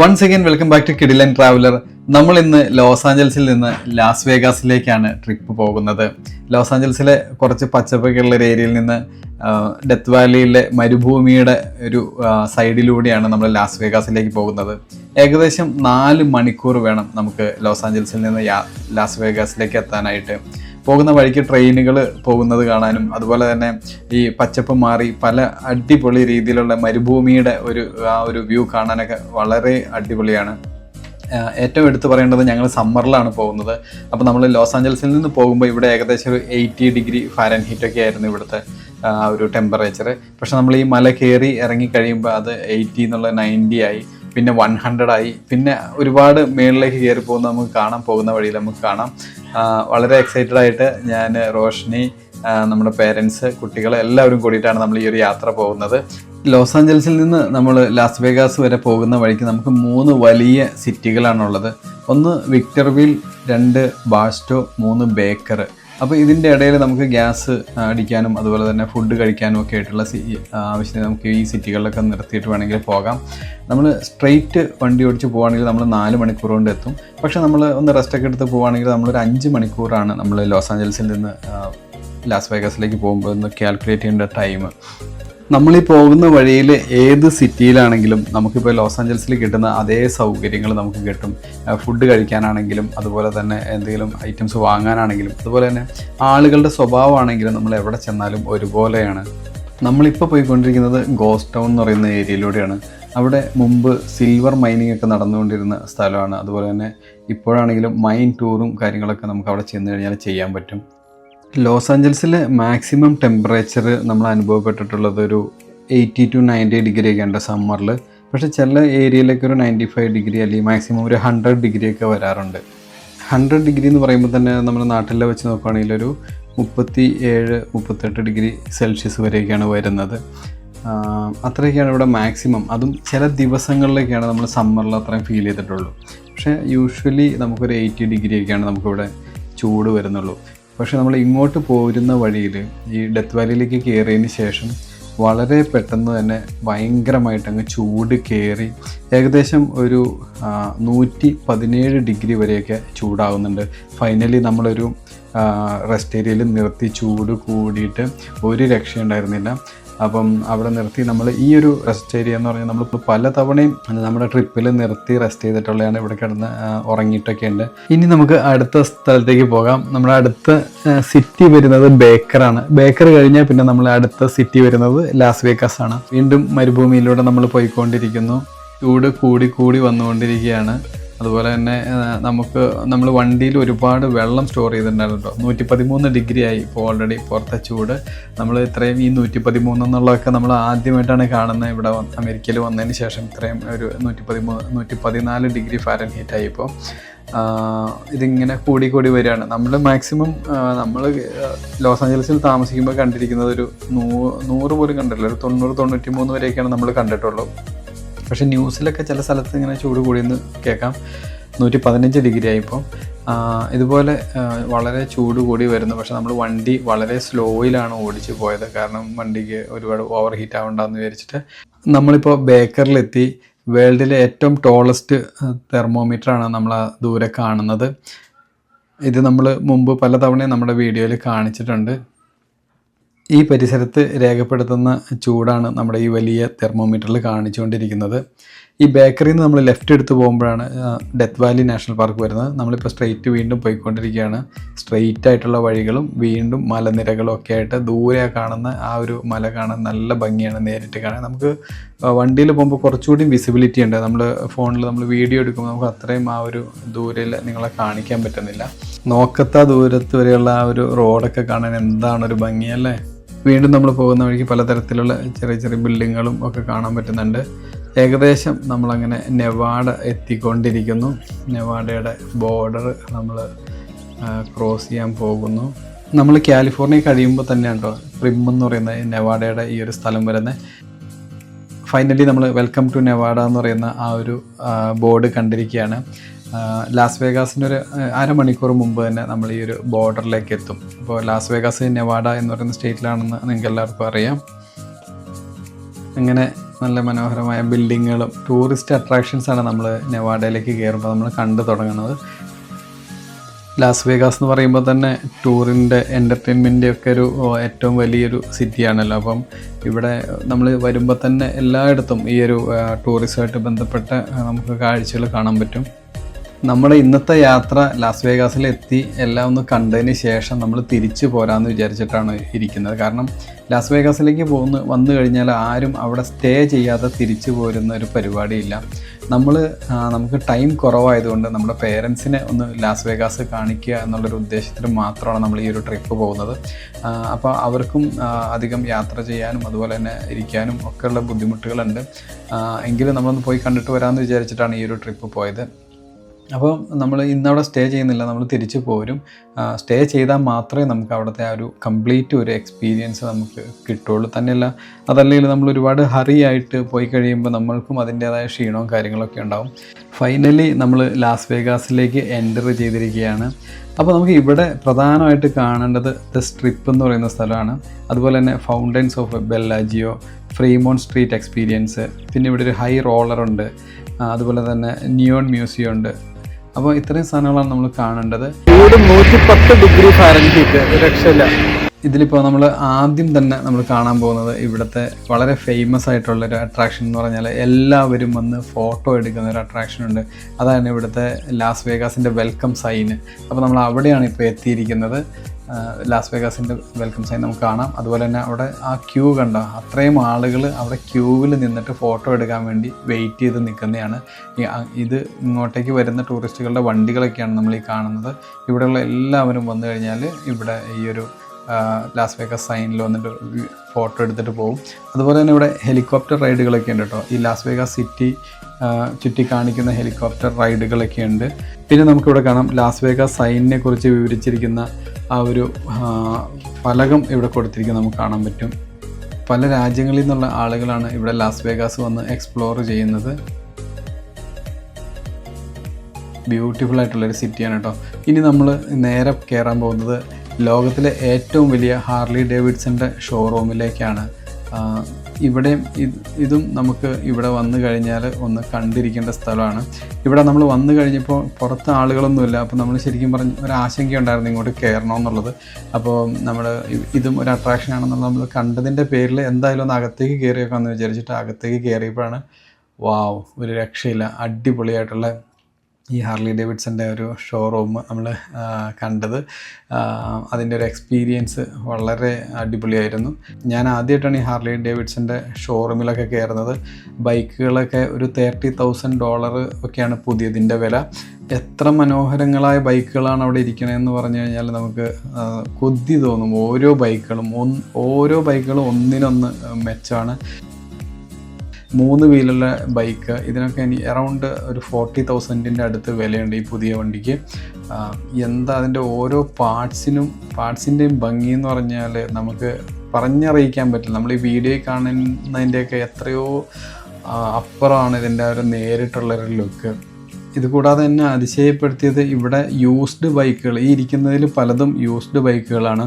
Once again welcome back to Kidilan traveller നമ്മൾ ഇന്ന് Los ആഞ്ചൽസിൽ നിന്ന് ലാസ് വേഗാസിലേക്കാണ് ട്രിപ്പ് പോകുന്നത്. ലോസ് ആഞ്ചൽസിലെ കുറച്ച് പച്ചപ്പൊക്കെയുള്ള ഒരു ഏരിയയിൽ നിന്ന് ഡെത്ത് വാലിയിലെ മരുഭൂമിയുടെ ഒരു സൈഡിലൂടെയാണ് നമ്മൾ ലാസ് വേഗാസിലേക്ക് പോകുന്നത്. ഏകദേശം നാല് മണിക്കൂർ വേണം നമുക്ക് ലോസ് ആഞ്ചൽസിൽ നിന്ന് ലാസ് വേഗാസിലേക്ക് എത്താനായിട്ട്. പോകുന്ന വഴിക്ക് ട്രെയിനുകൾ പോകുന്നത് കാണാനും അതുപോലെ തന്നെ ഈ പച്ചപ്പ് മാറി പല അടിപൊളി രീതിയിലുള്ള മരുഭൂമിയുടെ ഒരു ആ ഒരു വ്യൂ കാണാനൊക്കെ വളരെ അടിപൊളിയാണ്. ഏറ്റവും എടുത്തു പറയേണ്ടത് ഞങ്ങൾ സമ്മറിലാണ് പോകുന്നത്. അപ്പോൾ നമ്മൾ ലോസ് ആഞ്ചൽസിൽ നിന്ന് പോകുമ്പോൾ ഇവിടെ ഏകദേശം ഒരു എയ്റ്റി ഡിഗ്രി ഫാരൻഹീറ്റ് ഹീറ്റൊക്കെ ആയിരുന്നു ഇവിടുത്തെ ഒരു ടെമ്പറേച്ചർ പക്ഷെ നമ്മൾ ഈ മല കയറി ഇറങ്ങി കഴിയുമ്പോൾ അത് എയ്റ്റി എന്നുള്ള നയന്റി ആയി. പിന്നെ വൺ ഹൺഡ്രഡ് ആയി. പിന്നെ ഒരുപാട് മേളിലേക്ക് കയറി പോകുന്ന നമുക്ക് കാണാം പോകുന്ന വഴിയിൽ നമുക്ക് കാണാം. വളരെ എക്സൈറ്റഡ് ആയിട്ട് ഞാൻ റോഷ്നി നമ്മുടെ പേരൻസ് കുട്ടികൾ എല്ലാവരും കൂടിയിട്ടാണ് നമ്മൾ ഈ ഒരു യാത്ര പോകുന്നത്. ലോസ് ആഞ്ചൽസിൽ നിന്ന് നമ്മൾ ലാസ് വേഗാസ് വരെ പോകുന്ന വഴിക്ക് നമുക്ക് മൂന്ന് വലിയ സിറ്റികളാണുള്ളത് ഒന്ന് വിക്ടർവിൽ രണ്ട് ബാസ്റ്റോ മൂന്ന് ബേക്കർ അപ്പോൾ ഇതിന്റെ ഇടയിൽ നമുക്ക് ഗ്യാസ് അടിക്കാനും അതുപോലെ തന്നെ ഫുഡ് കഴിക്കാനും ഒക്കെ ആയിട്ടുള്ള ആവശ്യത്തിന് നമുക്ക് ഈ സിറ്റികളിലൊക്കെ നിർത്തിയിട്ട് വേണമെങ്കിൽ പോകാം. നമ്മൾ സ്ട്രെയിറ്റ് വണ്ടി ഓടിച്ച് പോവുകയാണെങ്കിൽ നമ്മൾ നാല് മണിക്കൂർ കൊണ്ട് എത്തും. പക്ഷേ നമ്മൾ ഒന്ന് റെസ്റ്റൊക്കെ എടുത്ത് പോവുകയാണെങ്കിൽ നമ്മളൊരു അഞ്ച് മണിക്കൂറാണ് നമ്മൾ ലോസ് ആഞ്ചൽസിൽ നിന്ന് ലാസ് വേഗസിലേക്ക് പോകുമ്പോൾ ഒന്ന് കാൽക്കുലേറ്റ് ചെയ്യേണ്ട ടൈം നമ്മൾ ഈ പോകുന്ന വഴിയിൽ ഏത് സിറ്റിയിലാണെങ്കിലും നമുക്കിപ്പോൾ ലോസ് ആഞ്ചൽസിൽ കിട്ടുന്ന അതേ സൗകര്യങ്ങൾ നമുക്ക് കിട്ടും. ഫുഡ് കഴിക്കാനാണെങ്കിലും അതുപോലെ തന്നെ എന്തെങ്കിലും ഐറ്റംസ് വാങ്ങാനാണെങ്കിലും അതുപോലെ തന്നെ ആളുകളുടെ സ്വഭാവമാണെങ്കിലും നമ്മൾ എവിടെ ചെന്നാലും ഒരുപോലെയാണ്. നമ്മളിപ്പോൾ പോയിക്കൊണ്ടിരിക്കുന്നത് ഗോസ്റ്റ് ടൗൺ എന്ന് പറയുന്ന ഏരിയയിലൂടെയാണ്. അവിടെ മുമ്പ് സിൽവർ മൈനിങ് ഒക്കെ നടന്നുകൊണ്ടിരുന്ന സ്ഥലമാണ്. അതുപോലെ തന്നെ ഇപ്പോഴാണെങ്കിലും മൈൻ ടൂറും കാര്യങ്ങളൊക്കെ നമുക്ക് അവിടെ ചെന്ന് കഴിഞ്ഞാൽ ചെയ്യാൻ പറ്റും. ലോസ് ആഞ്ചൽസിലെ മാക്സിമം ടെമ്പറേച്ചർ നമ്മൾ അനുഭവപ്പെട്ടിട്ടുള്ളത് ഒരു എയ്റ്റി ടു നയന്റി ഡിഗ്രി ഒക്കെ ഉണ്ട് സമ്മറിൽ. പക്ഷെ ചില ഏരിയയിലൊക്കെ ഒരു നയന്റി ഫൈവ് ഡിഗ്രി അല്ലെങ്കിൽ മാക്സിമം ഒരു ഹൺഡ്രഡ് ഡിഗ്രി ഒക്കെ വരാറുണ്ട്. ഹൺഡ്രഡ് ഡിഗ്രി എന്ന് പറയുമ്പോൾ തന്നെ നമ്മുടെ നാട്ടിലെ വെച്ച് നോക്കുകയാണെങ്കിൽ ഒരു മുപ്പത്തി ഏഴ് മുപ്പത്തെട്ട് ഡിഗ്രി സെൽഷ്യസ് വരെയൊക്കെയാണ് വരുന്നത്. അത്രയൊക്കെയാണ് ഇവിടെ മാക്സിമം. അതും ചില ദിവസങ്ങളിലൊക്കെയാണ് നമ്മൾ സമ്മറിൽ അത്രയും ഫീൽ ചെയ്തിട്ടുള്ളൂ. പക്ഷേ യൂഷ്വലി നമുക്കൊരു എയ്റ്റി ഡിഗ്രി ഒക്കെയാണ് നമുക്കിവിടെ ചൂട് വരുന്നുള്ളൂ. പക്ഷേ നമ്മൾ ഇങ്ങോട്ട് പോരുന്ന വഴിയിൽ ഈ ഡെത്ത് വാലിയിലേക്ക് കയറിയതിന് ശേഷം വളരെ പെട്ടെന്ന് തന്നെ ഭയങ്കരമായിട്ട് അങ്ങ് ചൂട് കയറി ഏകദേശം ഒരു നൂറ്റി പതിനേഴ് ഡിഗ്രി വരെയൊക്കെ ചൂടാവുന്നുണ്ട്. ഫൈനലി നമ്മളൊരു റെസ്റ്റ് ഏരിയയിൽ നിർത്തി ചൂട് കൂടിയിട്ട് ഒരു രക്ഷയുണ്ടായിരുന്നില്ല. അപ്പം അവിടെ നിർത്തി നമ്മൾ ഈ ഒരു റെസ്റ്റ് ഏരിയ എന്ന് പറഞ്ഞാൽ നമ്മളിപ്പോൾ പല തവണയും നമ്മുടെ ട്രിപ്പിൽ നിർത്തി റെസ്റ്റ് ചെയ്തിട്ടുള്ളതാണ് ഇവിടെ കിടന്ന് ഉറങ്ങിയിട്ടൊക്കെ ഉണ്ട്. ഇനി നമുക്ക് അടുത്ത സ്ഥലത്തേക്ക് പോകാം. നമ്മുടെ അടുത്ത സിറ്റി വരുന്നത് ബേക്കറാണ് ബേക്കർ കഴിഞ്ഞാൽ പിന്നെ നമ്മൾ അടുത്ത സിറ്റി വരുന്നത് ലാസ് വേക്കാസ് ആണ്. വീണ്ടും മരുഭൂമിയിലൂടെ നമ്മൾ പോയിക്കൊണ്ടിരിക്കുന്നു. ചൂട് കൂടി കൂടി വന്നുകൊണ്ടിരിക്കുകയാണ്. അതുപോലെ തന്നെ നമുക്ക് നമ്മൾ വണ്ടിയിൽ ഒരുപാട് വെള്ളം സ്റ്റോർ ചെയ്തിട്ടുണ്ടായിരുന്നു നൂറ്റി പതിമൂന്ന് ഡിഗ്രി ആയി ഇപ്പോൾ ഓൾറെഡി പുറത്തെ ചൂട്. നമ്മൾ ഇത്രയും ഈ നൂറ്റി പതിമൂന്ന് എന്നുള്ളതൊക്കെ നമ്മൾ ആദ്യമായിട്ടാണ് കാണുന്നത്. ഇവിടെ അമേരിക്കയിൽ വന്നതിന് ശേഷം ഇത്രയും ഒരു നൂറ്റി പതിമൂന്ന് നൂറ്റി പതിനാല് ഡിഗ്രി ഫാരൻ ഹീറ്റ് ആയി ഇപ്പോൾ ഇതിങ്ങനെ കൂടി കൂടി വരികയാണ്. നമ്മൾ മാക്സിമം നമ്മൾ ലോസ് ആഞ്ചലസിൽ താമസിക്കുമ്പോൾ കണ്ടിരിക്കുന്നത് ഒരു നൂ നൂറ് പോലും കണ്ടിട്ടില്ല. ഒരു തൊണ്ണൂറ് തൊണ്ണൂറ്റി മൂന്ന് വരെയൊക്കെയാണ് നമ്മൾ കണ്ടിട്ടുള്ളൂ. പക്ഷേ ന്യൂസിലൊക്കെ ചില സ്ഥലത്ത് ഇങ്ങനെ ചൂട് കൂടിയെന്ന് കേൾക്കാം. നൂറ്റി പതിനഞ്ച് ഡിഗ്രി ആയിപ്പോൾ ഇതുപോലെ വളരെ ചൂട് കൂടി വരുന്നു. പക്ഷെ നമ്മൾ വണ്ടി വളരെ സ്ലോയിലാണ് ഓടിച്ച് പോയത്. കാരണം വണ്ടിക്ക് ഒരുപാട് ഓവർ ഹീറ്റ് ആവണ്ടെന്ന് വിചാരിച്ചിട്ട്. നമ്മളിപ്പോൾ ബേക്കറിലെത്തി. വേൾഡിലെ ഏറ്റവും ടോളസ്റ്റ് തെർമോമീറ്ററാണ് നമ്മൾ ദൂരെ കാണുന്നത്. ഇത് നമ്മൾ മുമ്പ് പലതവണയും നമ്മുടെ വീഡിയോയിൽ കാണിച്ചിട്ടുണ്ട്. ഈ പരിസരത്ത് രേഖപ്പെടുത്തുന്ന ചൂടാണ് നമ്മുടെ ഈ വലിയ തെർമോമീറ്ററിൽ കാണിച്ചുകൊണ്ടിരിക്കുന്നത്. ഈ ബേക്കറിയിൽ നിന്ന് നമ്മൾ ലെഫ്റ്റ് എടുത്ത് പോകുമ്പോഴാണ് ഡെത്ത് വാലി നാഷണൽ പാർക്ക് വരുന്നത്. നമ്മളിപ്പോൾ സ്ട്രെയിറ്റ് വീണ്ടും പോയിക്കൊണ്ടിരിക്കുകയാണ്. സ്ട്രെയിറ്റ് ആയിട്ടുള്ള വഴികളും വീണ്ടും മലനിരകളും ഒക്കെ ആയിട്ട് ദൂരെ കാണുന്ന ആ ഒരു മല കാണാൻ നല്ല ഭംഗിയാണ് നേരിട്ട് കാണാൻ. നമുക്ക് വണ്ടിയിൽ പോകുമ്പോൾ കുറച്ചുകൂടി വിസിബിലിറ്റി ഉണ്ട്. നമ്മൾ ഫോണിൽ നമ്മൾ വീഡിയോ എടുക്കുമ്പോൾ നമുക്ക് അത്രയും ആ ഒരു ദൂരയിൽ നിങ്ങളെ കാണിക്കാൻ പറ്റുന്നില്ല. നോക്കത്ത ദൂരത്ത് വരെയുള്ള ആ ഒരു റോഡൊക്കെ കാണാൻ എന്താണ് ഒരു ഭംഗിയല്ലേ വീണ്ടും നമ്മൾ പോകുന്ന വഴിക്ക് പലതരത്തിലുള്ള ചെറിയ ചെറിയ ബിൽഡിങ്ങുകളും ഒക്കെ കാണാൻ പറ്റുന്നുണ്ട്. ഏകദേശം നമ്മളങ്ങനെ നെവാഡ എത്തിക്കൊണ്ടിരിക്കുന്നു. നെവാഡയുടെ ബോർഡർ നമ്മൾ ക്രോസ് ചെയ്യാൻ പോകുന്നു. നമ്മൾ കാലിഫോർണിയ കഴിയുമ്പോൾ തന്നെയാണ് കേട്ടോ പ്രിം എന്ന് പറയുന്ന നെവാഡയുടെ ഈ ഒരു സ്ഥലം വരുന്നത്. ഫൈനലി നമ്മൾ വെൽക്കം ടു നെവാഡ എന്ന് പറയുന്ന ആ ഒരു ബോർഡ് കണ്ടിരിക്കുകയാണ്. ലാസ് വേഗാസിന്റെ ഒരു അരമണിക്കൂർ മുമ്പ് തന്നെ നമ്മൾ ഈ ഒരു ബോർഡറിലേക്ക് എത്തും. അപ്പോൾ ലാസ് വേഗാസ് നെവാഡ എന്ന് പറയുന്ന സ്റ്റേറ്റിലാണെന്ന് നിങ്ങൾക്ക് എല്ലാവർക്കും അറിയാം. അങ്ങനെ നല്ല മനോഹരമായ ബിൽഡിങ്ങുകളും ടൂറിസ്റ്റ് അട്രാക്ഷൻസാണ് നമ്മൾ നെവാഡയിലേക്ക് കയറുമ്പോൾ നമ്മൾ കണ്ടു തുടങ്ങുന്നത്. ലാസ് വേഗാസ് എന്ന് പറയുമ്പോൾ തന്നെ ടൂറിന്റെ എന്റർടൈൻമെന്റ് ഒക്കെ ഒരു ഏറ്റവും വലിയൊരു സിറ്റിയാണല്ലോ അപ്പം ഇവിടെ നമ്മൾ വരുമ്പോൾ തന്നെ എല്ലായിടത്തും ഈ ഒരു ടൂറിസമായിട്ട് ബന്ധപ്പെട്ട നമുക്ക് കാഴ്ചകൾ കാണാൻ പറ്റും. നമ്മുടെ ഇന്നത്തെ യാത്ര ലാസ് വേഗാസിൽ എത്തി എല്ലാം ഒന്ന് കണ്ടതിന് ശേഷം നമ്മൾ തിരിച്ചു പോരാന്ന് വിചാരിച്ചിട്ടാണ് ഇരിക്കുന്നത്. കാരണം ലാസ് വേഗാസിലേക്ക് പോകുന്ന വന്നു കഴിഞ്ഞാൽ ആരും അവിടെ സ്റ്റേ ചെയ്യാതെ തിരിച്ചു പോരുന്ന ഒരു പരിപാടിയില്ല. നമ്മൾ നമുക്ക് ടൈം കുറവായതുകൊണ്ട് നമ്മുടെ പേരൻസിനെ ഒന്ന് ലാസ് വേഗാസ് കാണിക്കുക എന്നുള്ളൊരു ഉദ്ദേശത്തിൽ മാത്രമാണ് നമ്മൾ ഈ ഒരു ട്രിപ്പ് പോകുന്നത്. അപ്പോൾ അവർക്കും അധികം യാത്ര ചെയ്യാനും അതുപോലെ തന്നെ ഇരിക്കാനും ഒക്കെയുള്ള ബുദ്ധിമുട്ടുകളുണ്ട്. എങ്കിലും നമ്മളൊന്ന് പോയി കണ്ടിട്ട് വരാമെന്ന് വിചാരിച്ചിട്ടാണ് ഈ ഒരു ട്രിപ്പ് പോയത്. അപ്പോൾ നമ്മൾ ഇന്നവിടെ സ്റ്റേ ചെയ്യുന്നില്ല നമ്മൾ തിരിച്ചു പോരും. സ്റ്റേ ചെയ്താൽ മാത്രമേ നമുക്ക് അവിടുത്തെ ആ ഒരു കംപ്ലീറ്റ് ഒരു എക്സ്പീരിയൻസ് നമുക്ക് കിട്ടുള്ളൂ തന്നെയല്ല അതല്ലെങ്കിൽ നമ്മൾ ഒരുപാട് ഹറി ആയിട്ട് പോയി കഴിയുമ്പോൾ നമ്മൾക്കും അതിന്റേതായ ക്ഷീണവും കാര്യങ്ങളൊക്കെ ഉണ്ടാവും. ഫൈനലി നമ്മൾ ലാസ് വേഗാസിലേക്ക് എന്റർ ചെയ്തിരിക്കുകയാണ്. അപ്പോൾ നമുക്ക് ഇവിടെ പ്രധാനമായിട്ട് കാണേണ്ടത് ദ സ്ട്രിപ്പ് എന്ന് പറയുന്ന സ്ഥലമാണ്. അതുപോലെ തന്നെ fountains of Bellagio Fremont street experience പിന്നെ ഇവിടെ ഒരു ഹൈ റോളറുണ്ട് അതുപോലെ തന്നെ നിയോൺ മ്യൂസിയം ഉണ്ട്. അപ്പോൾ ഇത്രയും സാധനങ്ങളാണ് നമ്മൾ കാണേണ്ടത്. ചൂട് നൂറ്റി പത്ത് ഡിഗ്രി ഫാരൻഹീറ്റ്. രക്ഷയില്ല. ഇതിലിപ്പോൾ നമ്മൾ ആദ്യം തന്നെ നമ്മൾ കാണാൻ പോകുന്നത് ഇവിടുത്തെ വളരെ ഫേമസ് ആയിട്ടുള്ള ഒരു അട്രാക്ഷൻ എന്ന് പറഞ്ഞാൽ എല്ലാവരും വന്ന് ഫോട്ടോ എടുക്കുന്ന ഒരു അട്രാക്ഷൻ ഉണ്ട്. അതാണ് ഇവിടുത്തെ ലാസ് വേഗാസിന്റെ വെൽക്കം സൈന് അപ്പോൾ നമ്മൾ അവിടെയാണ് ഇപ്പോൾ എത്തിയിരിക്കുന്നത്. ലാസ് വേഗാസിന്റെ വെൽക്കം സൈൻ നമുക്ക് കാണാം. അതുപോലെ തന്നെ അവിടെ ആ ക്യൂ കണ്ട? അത്രയും ആളുകൾ അവിടെ ക്യൂവിൽ നിന്നിട്ട് ഫോട്ടോ എടുക്കാൻ വേണ്ടി വെയിറ്റ് ചെയ്ത് നിൽക്കുന്നതാണ് ഇത് ഇങ്ങോട്ടേക്ക് വരുന്ന ടൂറിസ്റ്റുകളുടെ വണ്ടികളൊക്കെയാണ് നമ്മൾ ഈ കാണുന്നത്. ഇവിടെയുള്ള എല്ലാവരും വന്നു കഴിഞ്ഞാൽ ഇവിടെ ഈ ഒരു ലാസ് വേഗസ് സൈനിൽ വന്നിട്ട് ഫോട്ടോ എടുത്തിട്ട് പോകും അതുപോലെ തന്നെ ഇവിടെ ഹെലികോപ്റ്റർ റൈഡുകളൊക്കെ ഉണ്ട് കേട്ടോ ഈ ലാസ് വേഗസ് സിറ്റി ചുറ്റി കാണിക്കുന്ന ഹെലികോപ്റ്റർ റൈഡുകളൊക്കെ ഉണ്ട്. പിന്നെ നമുക്കിവിടെ കാണാം ലാസ് വേഗസ് സൈനിനെ കുറിച്ച് വിവരിച്ചിരിക്കുന്ന ആ ഒരു ഫലകം ഇവിടെ കൊടുത്തിരിക്കുന്നത് നമുക്ക് കാണാൻ പറ്റും. പല രാജ്യങ്ങളിൽ നിന്നുള്ള ആളുകളാണ് ഇവിടെ ലാസ് വേഗാസ് വന്ന് എക്സ്പ്ലോർ ചെയ്യുന്നത്. ബ്യൂട്ടിഫുൾ ആയിട്ടുള്ളൊരു സിറ്റിയാണ് കേട്ടോ ഇനി നമ്മൾ നേരെ കയറാൻ പോകുന്നത് ലോകത്തിലെ ഏറ്റവും വലിയ ഹാർലി ഡേവിഡ്സന്റെ ഷോറൂമിലേക്കാണ്. ഇവിടെ ഇവിടെയും ഇതും നമുക്ക് ഇവിടെ വന്നു കഴിഞ്ഞാൽ ഒന്ന് കണ്ടിരിക്കേണ്ട സ്ഥലമാണ്. ഇവിടെ നമ്മൾ വന്നു കഴിഞ്ഞപ്പോൾ പുറത്ത് ആളുകളൊന്നുമില്ല. അപ്പോൾ നമ്മൾ ശരിക്കും പറഞ്ഞ് ഒരു ആശങ്കയുണ്ടായിരുന്നു ഇങ്ങോട്ട് കയറണമെന്നുള്ളത് അപ്പോൾ നമ്മൾ ഇതും ഒരു അട്രാക്ഷൻ ആണെന്നുള്ള നമ്മൾ കണ്ടതിന്റെ പേരിൽ എന്തായാലും ഒന്ന് അകത്തേക്ക് കയറിയേക്കാമെന്ന് വിചാരിച്ചിട്ട് അകത്തേക്ക് കയറിയപ്പോഴാണ് വാവ് ഒരു രക്ഷയില്ല. അടിപൊളിയായിട്ടുള്ള ഈ ഹാർലി ഡേവിഡ്സന്റെ ഒരു ഷോറൂം നമ്മൾ കണ്ടത്. അതിന്റെ ഒരു എക്സ്പീരിയൻസ് വളരെ അടിപൊളിയായിരുന്നു. ഞാൻ ആദ്യമായിട്ടാണ് ഈ ഹാർലി ഡേവിഡ്സന്റെ ഷോറൂമിലൊക്കെ കയറുന്നത് ബൈക്കുകളൊക്കെ ഒരു തേർട്ടി തൗസൻഡ് ഡോളർ ഒക്കെയാണ് പുതിയതിന്റെ വില. എത്ര മനോഹരങ്ങളായ ബൈക്കുകളാണ് അവിടെ ഇരിക്കണതെന്ന് പറഞ്ഞു കഴിഞ്ഞാൽ നമുക്ക് കൊതി തോന്നും. ഓരോ ബൈക്കുകളും ഓരോ ബൈക്കുകളും ഒന്നിനൊന്ന് മെച്ചമാണ് മൂന്ന് വീലുള്ള ബൈക്ക് ഇതിനൊക്കെ ഇനി അറൗണ്ട് ഒരു ഫോർട്ടി തൗസൻഡിന്റെ അടുത്ത് വിലയുണ്ട് ഈ പുതിയ വണ്ടിക്ക്. എന്താ അതിന്റെ ഓരോ പാർട്സിനും പാർട്സിന്റെയും ഭംഗി എന്ന് പറഞ്ഞാൽ നമുക്ക് പറഞ്ഞറിയിക്കാൻ പറ്റില്ല. നമ്മൾ ഈ വീഡിയോ കാണുന്നതിന്റെയൊക്കെ എത്രയോ അപ്പുറമാണ് ഇതിന്റെ ഒരു നേരിട്ടുള്ളൊരു ലുക്ക് ഇത് കൂടാതെ തന്നെ അതിശയപ്പെടുത്തിയത് ഇവിടെ യൂസ്ഡ് ബൈക്കുകൾ ഈ ഇരിക്കുന്നതിൽ പലതും യൂസ്ഡ് ബൈക്കുകളാണ്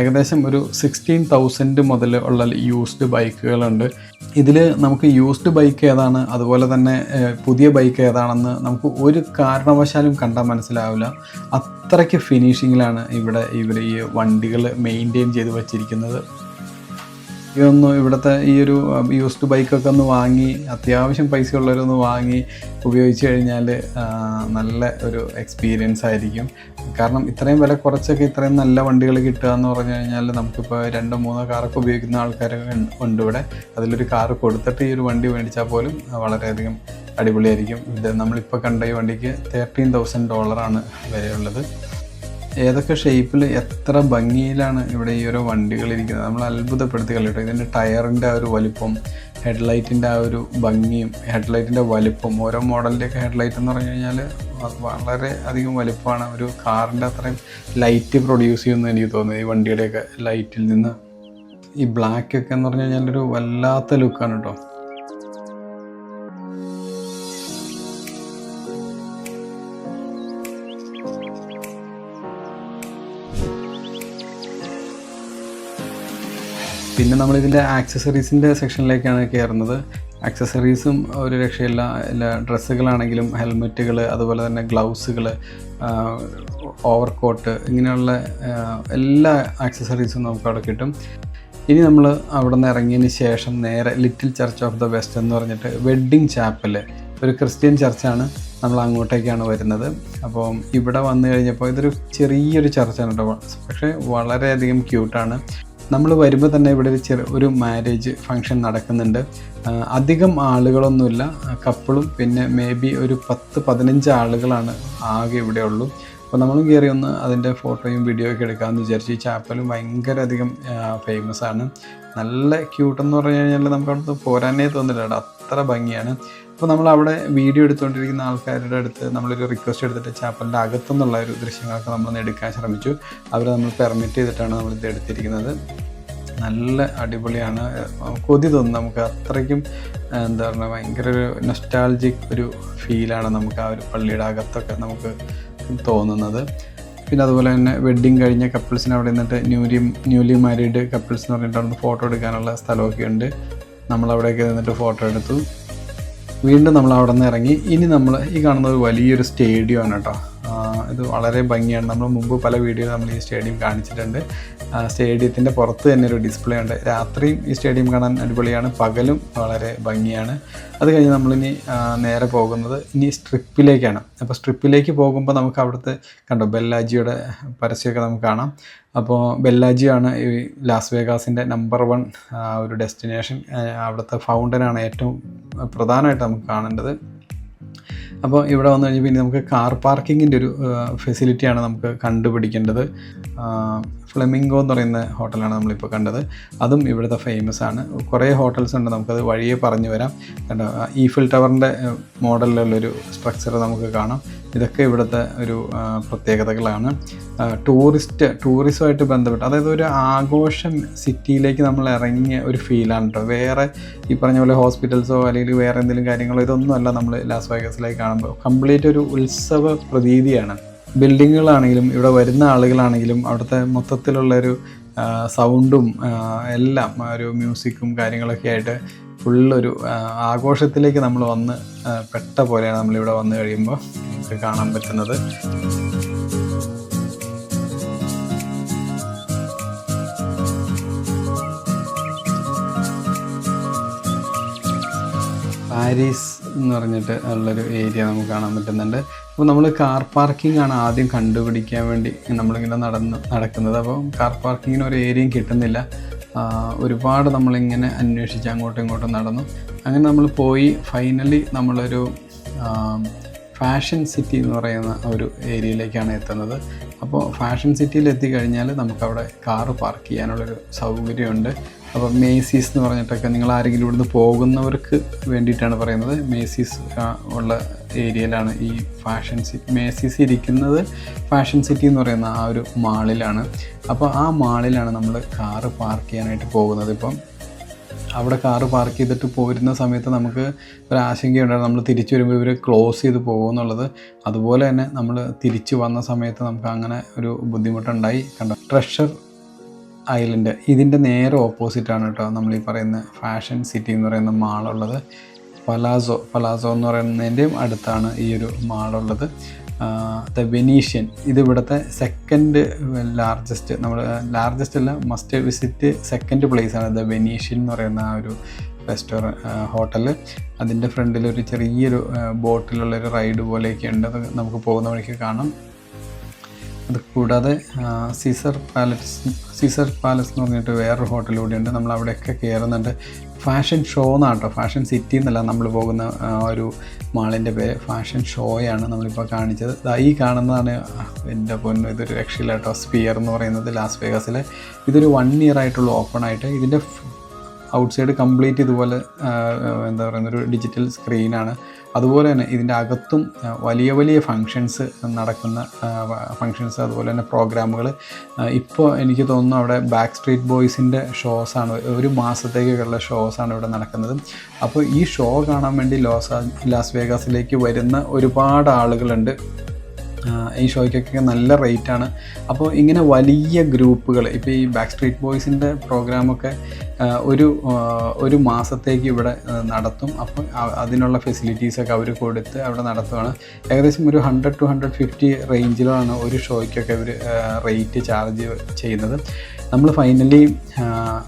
ഏകദേശം ഒരു സിക്സ്റ്റീൻ തൗസൻഡ് മുതൽ ഉള്ള യൂസ്ഡ് ബൈക്കുകളുണ്ട് ഇതിൽ നമുക്ക് യൂസ്ഡ് ബൈക്ക് ഏതാണ് അതുപോലെ തന്നെ പുതിയ ബൈക്ക് ഏതാണെന്ന് നമുക്ക് ഒരു കാരണവശാലും കണ്ടാൽ മനസ്സിലാവില്ല. അത്രയ്ക്ക് ഫിനിഷിങ്ങിലാണ് ഇവിടെ ഇവർ ഈ വണ്ടികൾ മെയിന്റെയിൻ ചെയ്ത് വച്ചിരിക്കുന്നത്. ഇതൊന്ന് ഇവിടുത്തെ ഈ ഒരു യൂസ്ഡ് ബൈക്കൊക്കെ ഒന്ന് വാങ്ങി അത്യാവശ്യം പൈസ ഉള്ളവരൊന്ന് വാങ്ങി ഉപയോഗിച്ച് കഴിഞ്ഞാൽ നല്ല ഒരു എക്സ്പീരിയൻസ് ആയിരിക്കും. കാരണം ഇത്രയും വില കുറച്ചൊക്കെ ഇത്രയും നല്ല വണ്ടികൾ കിട്ടുക എന്ന് പറഞ്ഞു കഴിഞ്ഞാൽ നമുക്കിപ്പോൾ രണ്ടോ മൂന്നോ കാറൊക്കെ ഉപയോഗിക്കുന്ന ആൾക്കാരൊക്കെ ഉണ്ട്- ഉണ്ട് ഇവിടെ അതിലൊരു കാർ കൊടുത്തിട്ട് ഈ ഒരു വണ്ടി മേടിച്ചാൽ പോലും വളരെയധികം അടിപൊളിയായിരിക്കും. ഇത് നമ്മളിപ്പോൾ കണ്ട ഈ വണ്ടിക്ക് തേർട്ടീൻ തൗസൻഡ് ഡോളറാണ് വിലയുള്ളത്. ഏതൊക്കെ ഷേപ്പിൽ എത്ര ഭംഗിയിലാണ് ഇവിടെ ഈ ഓരോ വണ്ടികൾ ഇരിക്കുന്നത്. നമ്മൾ അത്ഭുതപ്പെടുത്തി കളിട്ടോ ഇതിന്റെ ടയറിന്റെ ആ ഒരു വലിപ്പം ഹെഡ്ലൈറ്റിന്റെ ആ ഒരു ഭംഗിയും ഹെഡ്ലൈറ്റിന്റെ വലിപ്പം. ഓരോ മോഡലിന്റെയൊക്കെ ഹെഡ്ലൈറ്റ് എന്ന് പറഞ്ഞു കഴിഞ്ഞാൽ വളരെ അധികം വലിപ്പമാണ്. ഒരു കാറിന്റെ അത്രയും ലൈറ്റ് പ്രൊഡ്യൂസ് ചെയ്യുമെന്ന് എനിക്ക് തോന്നുന്നത് ഈ വണ്ടിയുടെയൊക്കെ ലൈറ്റിൽ നിന്ന് ഈ ബ്ലാക്ക് ഒക്കെ എന്ന് പറഞ്ഞു കഴിഞ്ഞാൽ ഒരു വല്ലാത്ത ലുക്കാണ് കേട്ടോ. പിന്നെ നമ്മൾ നമ്മളിതിന്റെ ആക്സസറീസിന്റെ സെക്ഷനിലേക്കാണ് കയറുന്നത്. ആക്സസറീസും ഒരു രക്ഷയില്ല. എല്ലാ ഡ്രസ്സുകളാണെങ്കിലും ഹെൽമെറ്റുകൾ അതുപോലെ തന്നെ ഗ്ലൗസുകൾ ഓവർ കോട്ട് ഇങ്ങനെയുള്ള എല്ലാ ആക്സസറീസും നമുക്ക് അവിടെ കിട്ടും. ഇനി നമ്മൾ അവിടെ നിന്ന് ഇറങ്ങിയതിന് ശേഷം നേരെ little church of the west എന്ന് പറഞ്ഞിട്ട് വെഡ്ഡിങ് ചാപ്പൽ ഒരു ക്രിസ്ത്യൻ ചർച്ചാണ് നമ്മൾ അങ്ങോട്ടേക്കാണ് വരുന്നത്. അപ്പോൾ ഇവിടെ വന്നു കഴിഞ്ഞപ്പോൾ ഇതൊരു ചെറിയൊരു ചർച്ചാണ് കേട്ടോ. പക്ഷേ വളരെയധികം ക്യൂട്ടാണ് നമ്മൾ വരുമ്പോൾ തന്നെ ഇവിടെ ഒരു ചെറു ഒരു മാരേജ് ഫങ്ഷൻ നടക്കുന്നുണ്ട്. അധികം ആളുകളൊന്നുമില്ല. കപ്പിളും പിന്നെ മേ ബി ഒരു പത്ത് പതിനഞ്ച് ആളുകളാണ് ആകെ ഇവിടെ ഉള്ളൂ. അപ്പോൾ നമ്മളും കയറി ഒന്ന് അതിന്റെ ഫോട്ടോയും വീഡിയോ ഒക്കെ എടുക്കാമെന്ന് വിചാരിച്ചു ഈ ചാപ്പലും ഭയങ്കര അധികം ഫേമസ് ആണ്. നല്ല ക്യൂട്ടെന്ന് പറഞ്ഞു കഴിഞ്ഞാൽ നമുക്ക് അവിടുത്തെ പോരാനേ തോന്നില്ല. അത്ര ഭംഗിയാണ്. അപ്പോൾ നമ്മൾ അവിടെ വീഡിയോ എടുത്തുകൊണ്ടിരിക്കുന്ന ആൾക്കാരുടെ അടുത്ത് നമ്മളൊരു റിക്വസ്റ്റ് എടുത്തിട്ട് ചാപ്പലിന്റെ അകത്തുനിന്നുള്ള ഒരു ദൃശ്യങ്ങളൊക്കെ നമ്മൾ എടുക്കാൻ ശ്രമിച്ചു. അവർ നമ്മൾ പെർമിറ്റ് ചെയ്തിട്ടാണ് നമ്മളിത് എടുത്തിരിക്കുന്നത്. നല്ല അടിപൊളിയാണ്. കൊതി തോന്നും നമുക്ക്. അത്രയ്ക്കും എന്താ പറയുക ഭയങ്കര ഒരു നൊസ്റ്റാൾജിക് ഒരു ഫീലാണ് നമുക്ക് ആ ഒരു പള്ളിയുടെ അകത്തൊക്കെ നമുക്ക് തോന്നുന്നത്. പിന്നെ അതുപോലെ തന്നെ വെഡ്ഡിങ് കഴിഞ്ഞ കപ്പിൾസിന് അവിടെ നിന്നിട്ട് ന്യൂലി ന്യൂലി മാരീഡ് കപ്പിൾസ് എന്ന് പറഞ്ഞിട്ട് അവിടെ ഫോട്ടോ എടുക്കാനുള്ള സ്ഥലമൊക്കെ ഉണ്ട്. നമ്മളവിടെയൊക്കെ നിന്നിട്ട് ഫോട്ടോ എടുത്തു. വീണ്ടും നമ്മൾ അവിടെ നിന്ന് ഇറങ്ങി. ഇനി നമ്മൾ ഈ കാണുന്നത് വലിയൊരു സ്റ്റേഡിയമാണ് കേട്ടോ. ഇത് വളരെ ഭംഗിയാണ്. നമ്മൾ മുമ്പ് പല വീഡിയോയിൽ നമ്മൾ ഈ സ്റ്റേഡിയം കാണിച്ചിട്ടുണ്ട്. സ്റ്റേഡിയത്തിന്റെ പുറത്ത് തന്നെ ഒരു ഡിസ്പ്ലേ ഉണ്ട്. രാത്രിയും ഈ സ്റ്റേഡിയം കാണാൻ അടിപൊളിയാണ്. പകലും വളരെ ഭംഗിയാണ്. അത് കഴിഞ്ഞ് നമ്മളിനി നേരെ പോകുന്നത് ഇനി സ്ട്രിപ്പിലേക്കാണ് അപ്പോൾ സ്ട്രിപ്പിലേക്ക് പോകുമ്പോൾ നമുക്ക് അവിടുത്തെ കണ്ടോ ബെല്ലാജിയുടെ പരസ്യമൊക്കെ നമുക്ക് കാണാം. അപ്പോൾ ബെല്ലാജിയാണ് ഈ ലാസ് വേഗാസിന്റെ നമ്പർ വൺ ഒരു ഡെസ്റ്റിനേഷൻ അവിടുത്തെ ഫൗണ്ടനാണ് ഏറ്റവും പ്രധാനമായിട്ട് നമുക്ക് കാണേണ്ടത്. അപ്പോൾ ഇവിടെ വന്നു കഴിഞ്ഞാൽ പിന്നെ നമുക്ക് കാർ പാർക്കിങ്ങിന്റെ ഒരു ഫെസിലിറ്റിയാണ് നമുക്ക് കണ്ടുപിടിക്കേണ്ടത്. ഫ്ലെമിംഗോ എന്ന് പറയുന്ന ഹോട്ടലാണ് നമ്മളിപ്പോൾ കണ്ടത്. അതും ഇവിടുത്തെ ഫേമസ് ആണ്. കുറേ ഹോട്ടൽസ് ഉണ്ട് നമുക്കത് വഴിയെ പറഞ്ഞു വരാം. കണ്ടോ? ഈഫിൽ ടവറിന്റെ മോഡലിലുള്ളൊരു സ്ട്രക്ചർ നമുക്ക് കാണാം. ഇതൊക്കെ ഇവിടുത്തെ ഒരു പ്രത്യേകതകളാണ്. ടൂറിസ്റ്റ് ടൂറിസമായിട്ട് ബന്ധപ്പെട്ട് അതായത് ഒരു ആഘോഷം സിറ്റിയിലേക്ക് നമ്മൾ ഇറങ്ങിയ ഒരു ഫീലാണ് കേട്ടോ വേറെ ഈ പറഞ്ഞ പോലെ ഹോസ്പിറ്റൽസോ അല്ലെങ്കിൽ വേറെ എന്തെങ്കിലും കാര്യങ്ങളോ ഇതൊന്നുമല്ല നമ്മൾ ലാസ് വേഗസിലേക്ക് കാണുമ്പോൾ കംപ്ലീറ്റ് ഒരു ഉത്സവ പ്രതീതിയാണ്. ബിൽഡിങ്ങുകളാണെങ്കിലും ഇവിടെ വരുന്ന ആളുകളാണെങ്കിലും അവിടുത്തെ മൊത്തത്തിലുള്ള ഒരു സൗണ്ടും എല്ലാം ഒരു മ്യൂസിക്കും കാര്യങ്ങളൊക്കെ ആയിട്ട് ഫുള്ളൊരു ആഘോഷത്തിലേക്ക് നമ്മൾ വന്ന് പെട്ട പോലെയാണ് നമ്മളിവിടെ വന്നു കഴിയുമ്പോൾ നമുക്ക് കാണാൻ പറ്റുന്നത്. പാരീസ് എന്ന് പറഞ്ഞിട്ട് ഉള്ളൊരു ഏരിയ നമുക്ക് കാണാൻ പറ്റുന്നുണ്ട്. അപ്പോൾ നമ്മൾ കാർ പാർക്കിംഗ് ആണ് ആദ്യം കണ്ടുപിടിക്കാൻ വേണ്ടി നമ്മളിങ്ങനെ നടന്ന് നടക്കുന്നത്. അപ്പോൾ കാർ പാർക്കിങ്ങിന് ഒരു ഏരിയയും കിട്ടുന്നില്ല. ഒരുപാട് നമ്മളിങ്ങനെ അന്വേഷിച്ച് അങ്ങോട്ടും ഇങ്ങോട്ടും നടന്നു. അങ്ങനെ നമ്മൾ പോയി. ഫൈനലി നമ്മളൊരു ഫാഷൻ സിറ്റി എന്ന് പറയുന്ന ഒരു ഏരിയയിലേക്കാണ് എത്തുന്നത്. അപ്പോൾ ഫാഷൻ സിറ്റിയിൽ എത്തിക്കഴിഞ്ഞാൽ നമുക്കവിടെ കാറ് പാർക്ക് ചെയ്യാനുള്ളൊരു സൗകര്യമുണ്ട്. അപ്പോൾ മേസീസ് എന്ന് പറഞ്ഞിട്ടൊക്കെ നിങ്ങൾ ആരെങ്കിലും ഇവിടുന്ന് പോകുന്നവർക്ക് വേണ്ടിയിട്ടാണ് പറയുന്നത്. മേസീസ് ഉള്ള ഏരിയയിലാണ് ഈ ഫാഷൻ സിറ്റി മേസീസ് ഇരിക്കുന്നത് ഫാഷൻ സിറ്റി എന്ന് പറയുന്ന ആ ഒരു മാളിലാണ്. അപ്പോൾ ആ മാളിലാണ് നമ്മൾ കാറ് പാർക്ക് ചെയ്യാനായിട്ട് പോകുന്നത്. ഇപ്പം അവിടെ കാറ് പാർക്ക് ചെയ്തിട്ട് പോരുന്ന സമയത്ത് നമുക്ക് ഒരു ആശങ്കയുണ്ടായിരുന്നു നമ്മൾ തിരിച്ചു വരുമ്പോൾ ഇവർ ക്ലോസ് ചെയ്ത് പോകുമെന്നുള്ളത് അതുപോലെ തന്നെ നമ്മൾ തിരിച്ചു വന്ന സമയത്ത് നമുക്ക് അങ്ങനെ ഒരു ബുദ്ധിമുട്ടുണ്ടായി. കണ്ട? Treasure island. ഇതിന്റെ നേരെ ഓപ്പോസിറ്റാണ് കേട്ടോ നമ്മൾ ഈ പറയുന്ന ഫാഷൻ സിറ്റി എന്ന് പറയുന്ന മാളുള്ളത്. പലാസോ പലാസോ എന്ന് പറയുന്നതിന്റെയും അടുത്താണ് ഈ ഒരു മാളുള്ളത്. The Venetian. ഇത് ഇവിടുത്തെ സെക്കൻഡ് ലാർജസ്റ്റ് നമ്മൾ ലാർജസ്റ്റ് അല്ല മസ്റ്റ് വിസിറ്റ് സെക്കൻഡ് പ്ലേസ് ആണ് ദ വെനീഷ്യൻ എന്ന് പറയുന്ന ആ ഒരു റെസ്റ്റോറന്റ് ഹോട്ടൽ അതിന്റെ ഫ്രണ്ടിൽ ഒരു ചെറിയൊരു ബോട്ടിലുള്ളൊരു റൈഡ് പോലെയൊക്കെ ഉണ്ട്. നമുക്ക് പോകുന്ന വഴിക്ക് കാണാം. അത് കൂടാതെ സീസർ പാലസ് സീസർ പാലസ് എന്ന് പറഞ്ഞിട്ട് വേറൊരു ഹോട്ടൽ കൂടിയുണ്ട് നമ്മൾ അവിടെയൊക്കെ കയറുന്നുണ്ട്. ഫാഷൻ ഷോ എന്നാണ് കേട്ടോ ഫാഷൻ സിറ്റി എന്നല്ല നമ്മൾ പോകുന്ന ഒരു മാളിന്റെ പേര്. ഫാഷൻ ഷോയാണ് നമ്മളിപ്പോൾ കാണിച്ചത്. ഈ കാണുന്നതാണ് എന്റെ പൊന്നു ഇതൊരു രക്ഷയില്ല കേട്ടോ സ്പിയർ എന്ന് പറയുന്നത് ലാസ് വേഗസിലെ ഇതൊരു വൺ ഇയർ ആയിട്ടുള്ള ഓപ്പൺ ആയിട്ട് ഇതിന്റെ ഔട്ട്സൈഡ് കംപ്ലീറ്റ് ഇതുപോലെ എന്താ പറയുന്ന ഒരു ഡിജിറ്റൽ സ്ക്രീനാണ് അതുപോലെ തന്നെ ഇതിന്റെ അകത്തും വലിയ വലിയ ഫങ്ഷൻസ് നടക്കുന്ന ഫങ്ഷൻസ് അതുപോലെ തന്നെ പ്രോഗ്രാമുകൾ ഇപ്പോൾ എനിക്ക് തോന്നുന്നു അവിടെ ബാക്ക് സ്ട്രീറ്റ് ബോയ്സിന്റെ ഷോസാണ് ഒരു മാസത്തേക്കുള്ള ഷോസാണ് ഇവിടെ നടക്കുന്നത്. അപ്പോൾ ഈ ഷോ കാണാൻ വേണ്ടി ലോസ് ലാസ് വേഗാസിലേക്ക് വരുന്ന ഒരുപാട് ആളുകളുണ്ട്. ഈ ഷോയ്ക്കൊക്കെ നല്ല റേറ്റാണ് അപ്പോൾ ഇങ്ങനെ വലിയ ഗ്രൂപ്പുകൾ ഇപ്പോൾ ഈ ബാക്ക് സ്ട്രീറ്റ് ബോയ്സിന്റെ പ്രോഗ്രാമൊക്കെ ഒരു ഒരു മാസത്തേക്ക് ഇവിടെ നടത്തും. അപ്പം അതിനുള്ള ഫെസിലിറ്റീസൊക്കെ അവർ കൊടുത്ത് അവിടെ നടത്തുകയാണ് ഏകദേശം ഒരു ഹൺഡ്രഡ് ടു ഹൺഡ്രഡ് ഫിഫ്റ്റി റേഞ്ചിലാണ് ഒരു ഷോയ്ക്കൊക്കെ ഇവർ റേറ്റ് ചാർജ് ചെയ്യുന്നത്. നമ്മൾ ഫൈനലി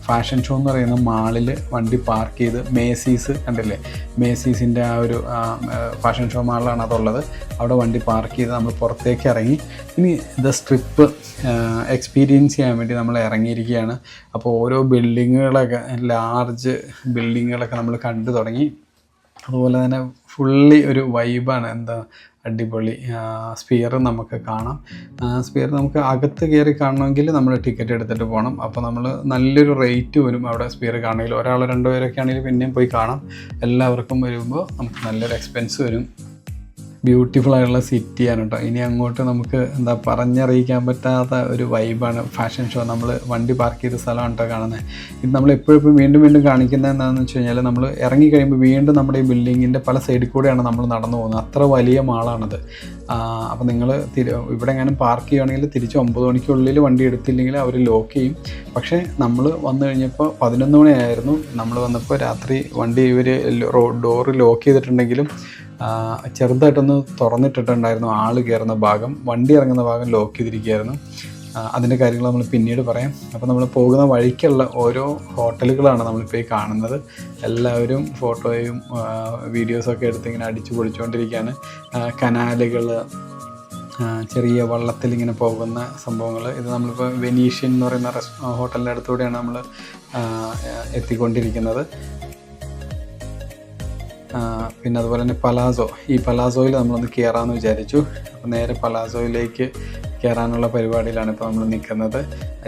ഫാഷൻ ഷോ എന്ന് പറയുന്ന മാളിൽ വണ്ടി പാർക്ക് ചെയ്ത് മേസീസ് കണ്ടില്ലേ? മേസീസിന്റെ ആ ഒരു ഫാഷൻ ഷോ മാളിലാണ് അതുള്ളത്. അവിടെ വണ്ടി പാർക്ക് ചെയ്ത് നമ്മൾ പുറത്തേക്ക് ഇറങ്ങി. ഇനി ദ സ്ട്രിപ്പ് എക്സ്പീരിയൻസ് ചെയ്യാൻ വേണ്ടി നമ്മൾ ഇറങ്ങിയിരിക്കുകയാണ്. അപ്പോൾ ഓരോ ബിൽഡിങ്ങുകളൊക്കെ ലാർജ് ബിൽഡിങ്ങുകളൊക്കെ നമ്മൾ കണ്ടു തുടങ്ങി. അതുപോലെ തന്നെ ഫുള്ളി ഒരു വൈബാണ് എന്താ അടിപൊളി സ്പിയർ നമുക്ക് കാണാം. സ്പിയർ നമുക്ക് അകത്ത് കയറി കാണണമെങ്കിൽ നമ്മൾ ടിക്കറ്റ് എടുത്തിട്ട് പോകണം അപ്പോൾ നമ്മൾ നല്ലൊരു റേറ്റ് വരും അവിടെ സ്പിയർ കാണണമെങ്കിൽ. ഒരാൾ രണ്ടുപേരൊക്കെ ആണെങ്കിൽ പിന്നെയും പോയി കാണാം. എല്ലാവർക്കും വരുമ്പോൾ നമുക്ക് നല്ലൊരു എക്സ്പെൻസ് വരും. ബ്യൂട്ടിഫുൾ ആയിട്ടുള്ള സിറ്റിയാണ് കേട്ടോ ഇനി അങ്ങോട്ട് നമുക്ക് എന്താ പറഞ്ഞറിയിക്കാൻ പറ്റാത്ത ഒരു വൈബാണ് ഫാഷൻ ഷോ നമ്മൾ വണ്ടി പാർക്ക് ചെയ്ത സ്ഥലമാണ് കേട്ടോ കാണുന്നത് ഇത് നമ്മൾ എപ്പോഴും വീണ്ടും വീണ്ടും കാണിക്കുന്നത് എന്താണെന്ന് വെച്ച് കഴിഞ്ഞാൽ നമ്മൾ ഇറങ്ങി കഴിയുമ്പോൾ വീണ്ടും നമ്മുടെ ഈ ബിൽഡിങ്ങിന്റെ പല സൈഡിൽ കൂടെയാണ് നമ്മൾ നടന്നു പോകുന്നത്. അത്ര വലിയ മാളാണത് അപ്പോൾ നിങ്ങൾ തിരി ഇവിടെ എങ്ങാനും പാർക്ക് ചെയ്യുകയാണെങ്കിൽ തിരിച്ച് ഒമ്പത് മണിക്കുള്ളിൽ വണ്ടി എടുത്തില്ലെങ്കിൽ അവർ ലോക്ക് ചെയ്യും. പക്ഷേ നമ്മൾ വന്നു കഴിഞ്ഞപ്പോൾ പതിനൊന്ന് മണിയായിരുന്നു. നമ്മൾ വന്നപ്പോൾ രാത്രി വണ്ടി ഇവർ ഡോറ് ലോക്ക് ചെയ്തിട്ടുണ്ടെങ്കിലും ചെറുതായിട്ടൊന്ന് തുറന്നിട്ടിട്ടുണ്ടായിരുന്നു ആൾ കയറുന്ന ഭാഗം. വണ്ടി ഇറങ്ങുന്ന ഭാഗം ലോക്ക് ചെയ്തിരിക്കുകയായിരുന്നു. അതിന്റെ കാര്യങ്ങൾ നമ്മൾ പിന്നീട് പറയാം. അപ്പോൾ നമ്മൾ പോകുന്ന വഴിക്കുള്ള ഓരോ ഹോട്ടലുകളാണ് നമ്മളിപ്പോൾ ഈ കാണുന്നത്. എല്ലാവരും ഫോട്ടോയും വീഡിയോസൊക്കെ എടുത്ത് ഇങ്ങനെ അടിച്ചു പൊളിച്ചുകൊണ്ടിരിക്കുകയാണ് കനാലുകൾ ചെറിയ വള്ളത്തിൽ ഇങ്ങനെ പോകുന്ന സംഭവങ്ങൾ ഇത് നമ്മളിപ്പോൾ വെനീഷ്യൻ എന്ന് പറയുന്ന റെസ് ഹോട്ടലിന്റെ അടുത്തൂടെയാണ് നമ്മൾ എത്തിക്കൊണ്ടിരിക്കുന്നത്. പിന്നെ അതുപോലെ തന്നെ പലാസോ. ഈ പലാസോയിൽ നമ്മളൊന്ന് കയറാമെന്ന് വിചാരിച്ചു. അപ്പോൾ നേരെ പലാസോയിലേക്ക് കയറാനുള്ള പരിപാടിയിലാണ് ഇപ്പോൾ നമ്മൾ നിൽക്കുന്നത്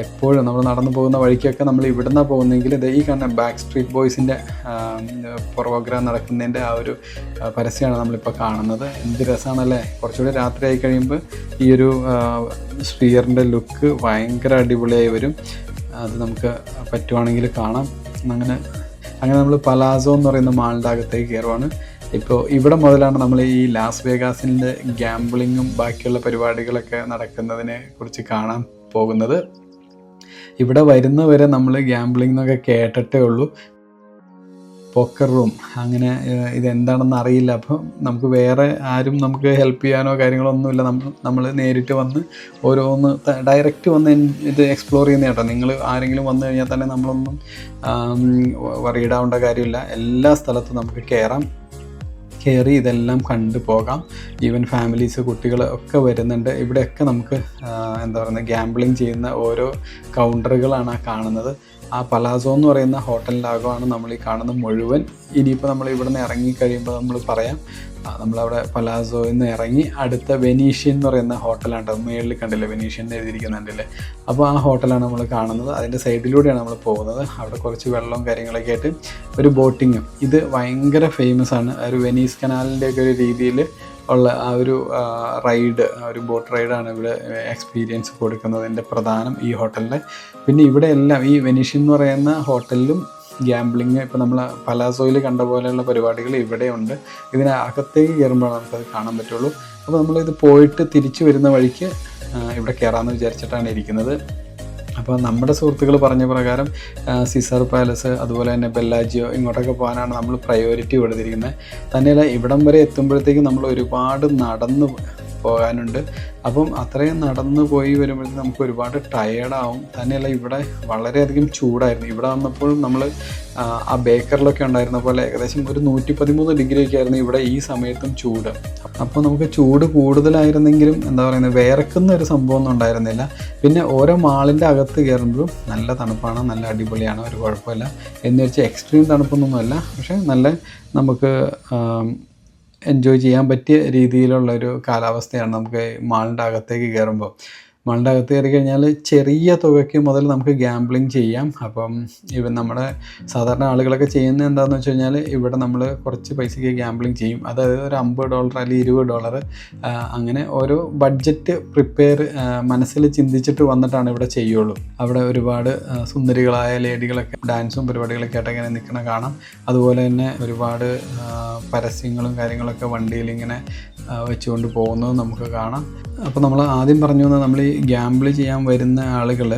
എപ്പോഴും നമ്മൾ നടന്നു പോകുന്ന വഴിക്കൊക്കെ നമ്മൾ ഇവിടുന്ന് പോകുന്നെങ്കിൽ ഇത് ഈ കാണുന്ന ബാക്ക് സ്ട്രീറ്റ് ബോയ്സിന്റെ പ്രോഗ്രാം നടക്കുന്നതിന്റെ ആ ഒരു പരസ്യമാണ് നമ്മളിപ്പോൾ കാണുന്നത്. എന്ത് രസമാണല്ലേ കുറച്ചുകൂടി രാത്രിയായി കഴിയുമ്പോൾ ഈ ഒരു സ്പിയറിന്റെ ലുക്ക് ഭയങ്കര അടിപൊളിയായി വരും. അത് നമുക്ക് പറ്റുവാണെങ്കിൽ കാണാം. അങ്ങനെ അങ്ങനെ നമ്മൾ പലാസോ എന്ന് പറയുന്ന മാളിന്റെ അകത്തേക്ക് കയറുവാണ് ഇപ്പോൾ ഇവിടെ മുതലാണ് നമ്മൾ ഈ ലാസ് വേഗാസിന്റെ ഗ്യാംബ്ലിങ്ങും ബാക്കിയുള്ള പരിപാടികളൊക്കെ നടക്കുന്നതിനെ കുറിച്ച് കാണാൻ പോകുന്നത്. ഇവിടെ വരുന്നവരെ നമ്മൾ ഗ്യാംബ്ലിംഗ് എന്നൊക്കെ കേട്ടിട്ടേ ഉള്ളൂ. പോക്കർ റൂം അങ്ങനെ ഇതെന്താണെന്ന് അറിയില്ല. അപ്പം നമുക്ക് വേറെ ആരും നമുക്ക് ഹെൽപ്പ് ചെയ്യാനോ കാര്യങ്ങളോ ഒന്നുമില്ല നമ്മൾ നമ്മൾ നേരിട്ട് വന്ന് ഓരോന്ന് ഡയറക്റ്റ് വന്ന് ഇത് എക്സ്പ്ലോർ ചെയ്യുന്ന കേട്ടോ. നിങ്ങൾ ആരെങ്കിലും വന്നു കഴിഞ്ഞാൽ തന്നെ നമ്മളൊന്നും വറിയിടാവേണ്ട കാര്യമില്ല. എല്ലാ സ്ഥലത്തും നമുക്ക് കയറാം കയറി ഇതെല്ലാം കണ്ടു പോകാം. ഈവൻ ഫാമിലീസ് കുട്ടികൾ ഒക്കെ വരുന്നുണ്ട്. ഇവിടെയൊക്കെ നമുക്ക് എന്താ പറയുന്നത് ഗ്യാംബ്ലിംഗ് ചെയ്യുന്ന ഓരോ കൗണ്ടറുകളാണ് ആ കാണുന്നത്. ആ പലാസോ എന്ന് പറയുന്ന ഹോട്ടലിലാകമാണ് നമ്മൾ ഈ കാണുന്നത് മുഴുവൻ. ഇനിയിപ്പോൾ നമ്മൾ ഇവിടുന്ന് ഇറങ്ങി കഴിയുമ്പോൾ നമ്മൾ പറയാം നമ്മളവിടെ പലാസോയിൽ നിന്ന് ഇറങ്ങി അടുത്ത വെനീഷ്യൻ എന്ന് പറയുന്ന ഹോട്ടലാണ്. മേളിൽ കണ്ടില്ലേ? വെനീഷ്യൻ എഴുതിയിരിക്കുന്നുണ്ടല്ലേ അപ്പോൾ ആ ഹോട്ടലാണ് നമ്മൾ കാണുന്നത്. അതിന്റെ സൈഡിലൂടെയാണ് നമ്മൾ പോകുന്നത്. അവിടെ കുറച്ച് വെള്ളവും കാര്യങ്ങളൊക്കെ ആയിട്ട് ഒരു ബോട്ടിങ്ങും. ഇത് ഭയങ്കര ഫേമസ് ആണ്. ഒരു വെനീസ് കനാലിന്റെ ഒക്കെ ഒരു രീതിയിൽ ഉള്ള ആ ഒരു റൈഡ് ആ ഒരു ബോട്ട് റൈഡാണ് ഇവിടെ എക്സ്പീരിയൻസ് കൊടുക്കുന്നതിന്റെ പ്രധാനം ഈ ഹോട്ടലിന്റെ പിന്നെ ഇവിടെ എല്ലാം ഈ വെനീഷ്യൻ എന്ന് പറയുന്ന ഹോട്ടലിലും ഗ്യാമ്പിളിങ് ഇപ്പോൾ നമ്മൾ പലാസോയിൽ കണ്ട പോലെയുള്ള പരിപാടികൾ ഇവിടെയുണ്ട്. ഇതിന് അകത്തേക്ക് കയറുമ്പോഴാണ് നമുക്കത് കാണാൻ പറ്റുള്ളൂ. അപ്പോൾ നമ്മളിത് പോയിട്ട് തിരിച്ചു വരുന്ന വഴിക്ക് ഇവിടെ കയറാമെന്ന് വിചാരിച്ചിട്ടാണ് ഇരിക്കുന്നത്. അപ്പോൾ നമ്മുടെ സുഹൃത്തുക്കൾ പറഞ്ഞ പ്രകാരം സിസർ പാലസ് അതുപോലെ തന്നെ ബെല്ലാജിയോ ഇങ്ങോട്ടൊക്കെ പോകാനാണ് നമ്മൾ പ്രയോറിറ്റി കൊടുത്തിരിക്കുന്നത് തന്നെയല്ല ഇവിടം വരെ എത്തുമ്പോഴത്തേക്കും നമ്മൾ ഒരുപാട് നടന്ന് പോകാനുണ്ട്. അപ്പം അത്രയും നടന്നു പോയി വരുമ്പോഴത്തേക്കും നമുക്ക് ഒരുപാട് ടയേർഡാവും തന്നെയല്ല ഇവിടെ വളരെയധികം ചൂടായിരുന്നു. ഇവിടെ വന്നപ്പോൾ നമ്മൾ ആ ബേക്കറിലൊക്കെ ഉണ്ടായിരുന്ന പോലെ ഏകദേശം ഒരു നൂറ്റി പതിമൂന്ന് ഡിഗ്രി ഒക്കെ ആയിരുന്നു ഇവിടെ ഈ സമയത്തും ചൂട്. അപ്പോൾ നമുക്ക് ചൂട് കൂടുതലായിരുന്നെങ്കിലും എന്താ പറയുന്നത് വേർക്കുന്ന ഒരു സംഭവമൊന്നും ഉണ്ടായിരുന്നില്ല. പിന്നെ ഓരോ മാളിന്റെ അകത്ത് കയറുമ്പോഴും നല്ല തണുപ്പാണ് നല്ല അടിപൊളിയാണ് ഒരു കുഴപ്പമില്ല. എന്ന് വെച്ചാൽ എക്സ്ട്രീം തണുപ്പൊന്നുമല്ല. പക്ഷേ നല്ല നമുക്ക് എൻജോയ് ചെയ്യാൻ പറ്റിയ രീതിയിലുള്ള ഒരു കാലാവസ്ഥയാണ് നമുക്ക് മാളിന്റെ അകത്തേക്ക് കയറുമ്പോൾ. മാളിന്റെ അകത്ത് കയറി കഴിഞ്ഞാൽ ചെറിയ തുകയ്ക്ക് മുതൽ നമുക്ക് ഗ്യാംബ്ലിങ് ചെയ്യാം. അപ്പം ഇവൻ നമ്മുടെ സാധാരണ ആളുകളൊക്കെ ചെയ്യുന്നത് എന്താണെന്ന് വെച്ച് കഴിഞ്ഞാൽ ഇവിടെ നമ്മൾ കുറച്ച് പൈസയ്ക്ക് ഗ്യാംബ്ലിങ് ചെയ്യും. അതായത് ഒരു അമ്പത് ഡോളർ അല്ലെങ്കിൽ ഇരുപത് ഡോളർ അങ്ങനെ ഓരോ ബഡ്ജറ്റ് പ്രിപ്പയർ മനസ്സിൽ ചിന്തിച്ചിട്ട് വന്നിട്ടാണ് ഇവിടെ ചെയ്യുള്ളൂ. അവിടെ ഒരുപാട് സുന്ദരികളായ ലേഡികളൊക്കെ ഡാൻസും പരിപാടികളൊക്കെ ആയിട്ട് ഇങ്ങനെ നിൽക്കണ കാണാം. അതുപോലെ തന്നെ ഒരുപാട് പരസ്യങ്ങളും കാര്യങ്ങളൊക്കെ വണ്ടിയിൽ ഇങ്ങനെ വെച്ചുകൊണ്ട് പോകുന്നത് നമുക്ക് കാണാം. അപ്പോൾ നമ്മൾ ആദ്യം പറഞ്ഞു വന്നത് നമ്മൾ ഈ ഗ്യാമ്പിൾ ചെയ്യാൻ വരുന്ന ആളുകൾ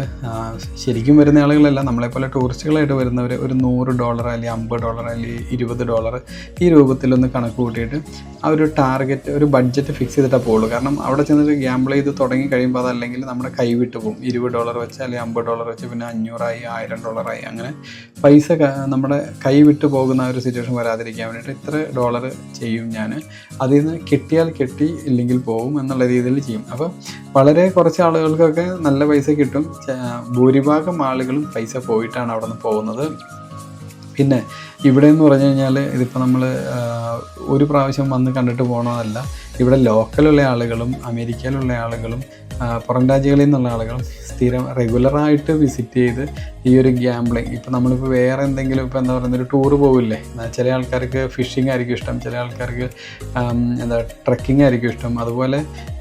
ശരിക്കും വരുന്ന ആളുകളല്ല നമ്മളെപ്പോലെ ടൂറിസ്റ്റുകളായിട്ട് വരുന്നവർ ഒരു നൂറ് ഡോളർ അല്ലെങ്കിൽ അമ്പത് ഡോളർ അല്ലെങ്കിൽ ഇരുപത് ഡോളർ ഈ രൂപത്തിലൊന്ന് കണക്ക് കൂട്ടിയിട്ട് ആ ഒരു ടാർഗറ്റ് ഒരു ബഡ്ജറ്റ് ഫിക്സ് ചെയ്തിട്ടേ പോകുള്ളൂ കാരണം അവിടെ ചെന്നിട്ട് ഗ്യാമ്പിൾ ചെയ്ത് തുടങ്ങി കഴിയുമ്പോൾ അതല്ലെങ്കിൽ നമ്മുടെ കൈ വിട്ട് പോകും. ഇരുപത് ഡോളർ വെച്ച് അല്ലെങ്കിൽ അമ്പത് ഡോളർ വെച്ച് പിന്നെ അഞ്ഞൂറായി ആയിരം ഡോളറായി അങ്ങനെ പൈസ നമ്മുടെ കൈ വിട്ട് പോകുന്ന ഒരു സിറ്റുവേഷൻ വരാതിരിക്കാൻ വേണ്ടിയിട്ട് ഇത്ര ഡോളർ ചെയ്യും ഞാൻ അതിൽ നിന്ന് കിട്ടിയാൽ കിട്ടി ഇല്ലെങ്കിൽ പോകും എന്നുള്ള രീതിയിൽ ചെയ്യും. അപ്പം വളരെ കുറച്ച് ആളുകൾക്കൊക്കെ നല്ല പൈസ കിട്ടും. ഭൂരിഭാഗം ആളുകളും പൈസ പോയിട്ടാണ് അവിടെ നിന്ന് പോകുന്നത്. പിന്നെ ഇവിടെ എന്ന് പറഞ്ഞു കഴിഞ്ഞാൽ ഇതിപ്പോൾ നമ്മൾ ഒരു പ്രാവശ്യം വന്ന് കണ്ടിട്ട് പോകണമെന്നല്ല ഇവിടെ ലോക്കലുള്ള ആളുകളും അമേരിക്കയിലുള്ള ആളുകളും പുറം രാജ്യങ്ങളിൽ നിന്നുള്ള ആളുകളും സ്ഥിരം റെഗുലറായിട്ട് വിസിറ്റ് ചെയ്ത് ഈ ഒരു ഗ്യാംബ്ലിങ് ഇപ്പോൾ നമ്മളിപ്പോൾ വേറെ എന്തെങ്കിലും ഇപ്പോൾ എന്താ പറയുന്ന ഒരു ടൂറ് പോകില്ലേ ചില ആൾക്കാർക്ക് ഫിഷിംഗ് ആയിരിക്കും ഇഷ്ടം ചില ആൾക്കാർക്ക് എന്താ ട്രക്കിംഗ് ആയിരിക്കും ഇഷ്ടം. അതുപോലെ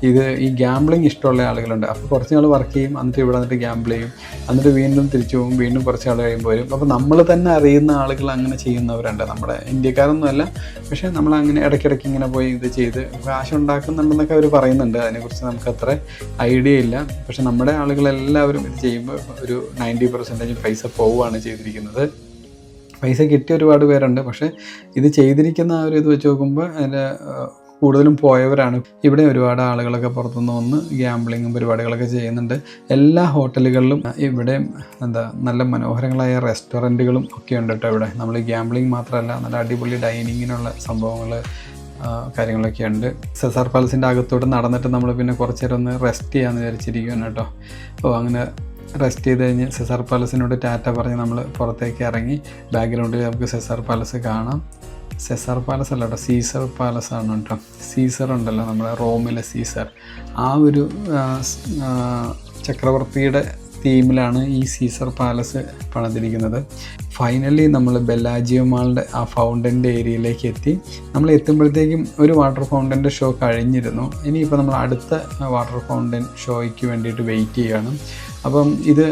ഇത് ഈ ഗ്യാംബ്ലിങ് ഇഷ്ടമുള്ള ആളുകളുണ്ട്. അപ്പോൾ കുറച്ച് നാൾ വർക്ക് ചെയ്യും എന്നിട്ട് ഇവിടെ വന്നിട്ട് ഗ്യാമ്പിൾ ചെയ്യും. എന്നിട്ട് വീണ്ടും തിരിച്ചു പോകും വീണ്ടും കുറച്ച് നാൾ കഴിയുമ്പോൾ വരും. അപ്പോൾ നമ്മൾ തന്നെ അറിയുന്ന ആളുകൾ അങ്ങനെ ചെയ്യുന്നവരുണ്ട് നമ്മുടെ ഇന്ത്യക്കാരൊന്നുമല്ല. പക്ഷേ നമ്മൾ അങ്ങനെ ഇടയ്ക്കിടയ്ക്ക് ഇങ്ങനെ പോയി ഇത് ചെയ്ത് കാശ് ഉണ്ടാക്കുന്നുണ്ടെന്നൊക്കെ അവർ പറയുന്നുണ്ട്. അതിനെക്കുറിച്ച് നമുക്ക് അത്ര ഐഡിയ ഇല്ല. പക്ഷെ നമ്മുടെ ആളുകളെല്ലാവരും ഇത് ചെയ്യുമ്പോൾ ഒരു നയന്റി പെർസെന്റേജ് പൈസ പോവുകയാണ് ചെയ്തിരിക്കുന്നത്. പൈസ കിട്ടിയ ഒരുപാട് പേരുണ്ട്. പക്ഷേ ഇത് ചെയ്തിരിക്കുന്ന ആ ഒരു ഇത് വെച്ച് നോക്കുമ്പോൾ അതിന്റെ കൂടുതലും പോയവരാണ്. ഇവിടെ ഒരുപാട് ആളുകളൊക്കെ പുറത്തുനിന്ന് വന്ന് ഗ്യാംബ്ലിങ്ങും പരിപാടികളൊക്കെ ചെയ്യുന്നുണ്ട്. എല്ലാ ഹോട്ടലുകളിലും ഇവിടെ എന്താ നല്ല മനോഹരങ്ങളായ റെസ്റ്റോറന്റുകളും ഒക്കെ ഉണ്ട് കേട്ടോ ഇവിടെ. നമ്മൾ ഗ്യാംബ്ലിങ് മാത്രമല്ല നല്ല അടിപൊളി ഡൈനിങ്ങിനുള്ള സംഭവങ്ങൾ കാര്യങ്ങളൊക്കെ ഉണ്ട്. സെസാർ പാലസിന്റെ അകത്തോട്ട് നടന്നിട്ട് നമ്മൾ പിന്നെ കുറച്ച് നേരം ഒന്ന് റെസ്റ്റ് ചെയ്യാമെന്ന് വിചാരിച്ചിരിക്കുകയാണ് കേട്ടോ. അപ്പോൾ അങ്ങനെ റെസ്റ്റ് ചെയ്ത് കഴിഞ്ഞ് സെസാർ പാലസിനോട് ടാറ്റ പറഞ്ഞ് നമ്മൾ പുറത്തേക്ക് ഇറങ്ങി. ബാക്ക്ഗ്രൗണ്ടിൽ നമുക്ക് സെസാർ പാലസ് കാണാം. സെസാർ പാലസ് അല്ല കേട്ടോ സീസർ പാലസ് ആണ് കേട്ടോ. സീസർ ഉണ്ടല്ലോ നമ്മുടെ റോമിലെ സീസർ ആ ഒരു ചക്രവർത്തിയുടെ തീമിലാണ് ഈ സീസർ പാലസ് പണിതിരിക്കുന്നത്. ഫൈനലി നമ്മൾ ബെല്ലാജിയോ മാളിന്റെ ആ ഫൗണ്ടന്റെ ഏരിയയിലേക്ക് എത്തി. നമ്മൾ എത്തുമ്പോഴത്തേക്കും ഒരു വാട്ടർ ഫൗണ്ടന്റെ ഷോ കഴിഞ്ഞിരുന്നു. ഇനിയിപ്പോൾ നമ്മൾ അടുത്ത വാട്ടർ ഫൗണ്ടൻ ഷോയ്ക്ക് വേണ്ടിയിട്ട് വെയിറ്റ് ചെയ്യുകയാണ്. അപ്പം ഇത്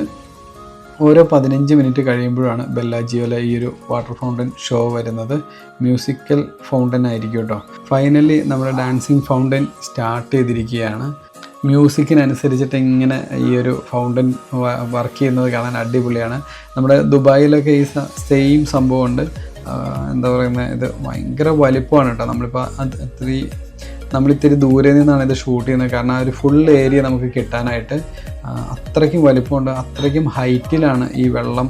ഓരോ പതിനഞ്ച് മിനിറ്റ് കഴിയുമ്പോഴാണ് ബെല്ലാജിയോല ഈ ഒരു വാട്ടർ ഫൗണ്ടൻ ഷോ വരുന്നത്. മ്യൂസിക്കൽ ഫൗണ്ടൻ ആയിരിക്കും കേട്ടോ. ഫൈനലി നമ്മുടെ ഡാൻസിങ് ഫൗണ്ടൻ സ്റ്റാർട്ട് ചെയ്തിരിക്കുകയാണ്. മ്യൂസിക്കിനനുസരിച്ചിട്ട് ഇങ്ങനെ ഈ ഒരു ഫൗണ്ടൻ വർക്ക് ചെയ്യുന്നത് കാണാൻ അടിപൊളിയാണ്. നമ്മുടെ ദുബായിലൊക്കെ ഈ സെയിം സംഭവമുണ്ട്. എന്താ പറയുന്നത് ഇത് ഭയങ്കര വലിപ്പമാണ് കേട്ടോ. നമ്മളിപ്പോൾ അത് ഇത്തിരി നമ്മളിത്തിരി ദൂരെ നിന്നാണ് ഇത് ഷൂട്ട് ചെയ്യുന്നത്. കാരണം ആ ഒരു ഫുൾ ഏരിയ നമുക്ക് കിട്ടാനായിട്ട് അത്രയ്ക്കും വലിപ്പമുണ്ട്. അത്രയ്ക്കും ഹൈറ്റിലാണ് ഈ വെള്ളം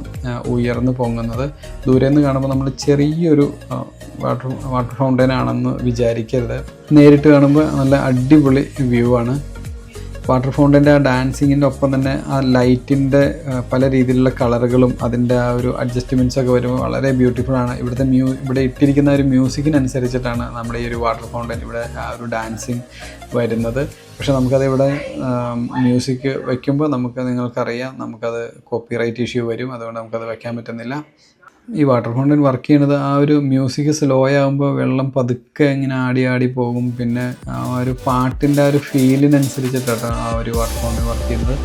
ഉയർന്നു പൊങ്ങുന്നത്. ദൂരെ നിന്ന് കാണുമ്പോൾ നമ്മൾ ചെറിയൊരു വാട്ടർ വാട്ടർ ഫൗണ്ടൻ ആണെന്ന് വിചാരിക്കരുത്. നേരിട്ട് കാണുമ്പോൾ നല്ല അടിപൊളി വ്യൂ ആണ്. വാട്ടർ ഫൗണ്ടന്റെ ആ ഡാൻസിങ്ങിന്റെ ഒപ്പം തന്നെ ആ ലൈറ്റിന്റെ പല രീതിയിലുള്ള കളറുകളും അതിന്റെ ആ ഒരു അഡ്ജസ്റ്റ്മെന്റ്സ് ഒക്കെ വരുമ്പോൾ വളരെ ബ്യൂട്ടിഫുൾ ആണ്. ഇവിടുത്തെ മ്യൂ ഇവിടെ ഇട്ടിരിക്കുന്ന ഒരു മ്യൂസിക്കിനനുസരിച്ചിട്ടാണ് നമ്മുടെ ഈ ഒരു വാട്ടർ ഫൗണ്ടൻ ഇവിടെ ആ ഒരു ഡാൻസിങ് വരുന്നത്. പക്ഷെ നമുക്കത് ഇവിടെ മ്യൂസിക് വയ്ക്കുമ്പോൾ നമുക്ക് നിങ്ങൾക്കറിയാം നമുക്കത് കോപ്പിറൈറ്റ് ഇഷ്യൂ വരും. അതുകൊണ്ട് നമുക്കത് വയ്ക്കാൻ പറ്റുന്നില്ല. ഈ വാട്ടർ ഫൗണ്ടൻ വർക്ക് ചെയ്യണത് ആ ഒരു മ്യൂസിക് സ്ലോ ആകുമ്പോൾ വെള്ളം പതുക്കെ ഇങ്ങനെ ആടി ആടി പോകും പിന്നെ ആ ഒരു പാട്ടിന്റെ ആ ഒരു ഫീലിനനുസരിച്ചിട്ടാണ് ആ ഒരു വാട്ടർ ഫൗണ്ടൻ വർക്ക് ചെയ്യുന്നത്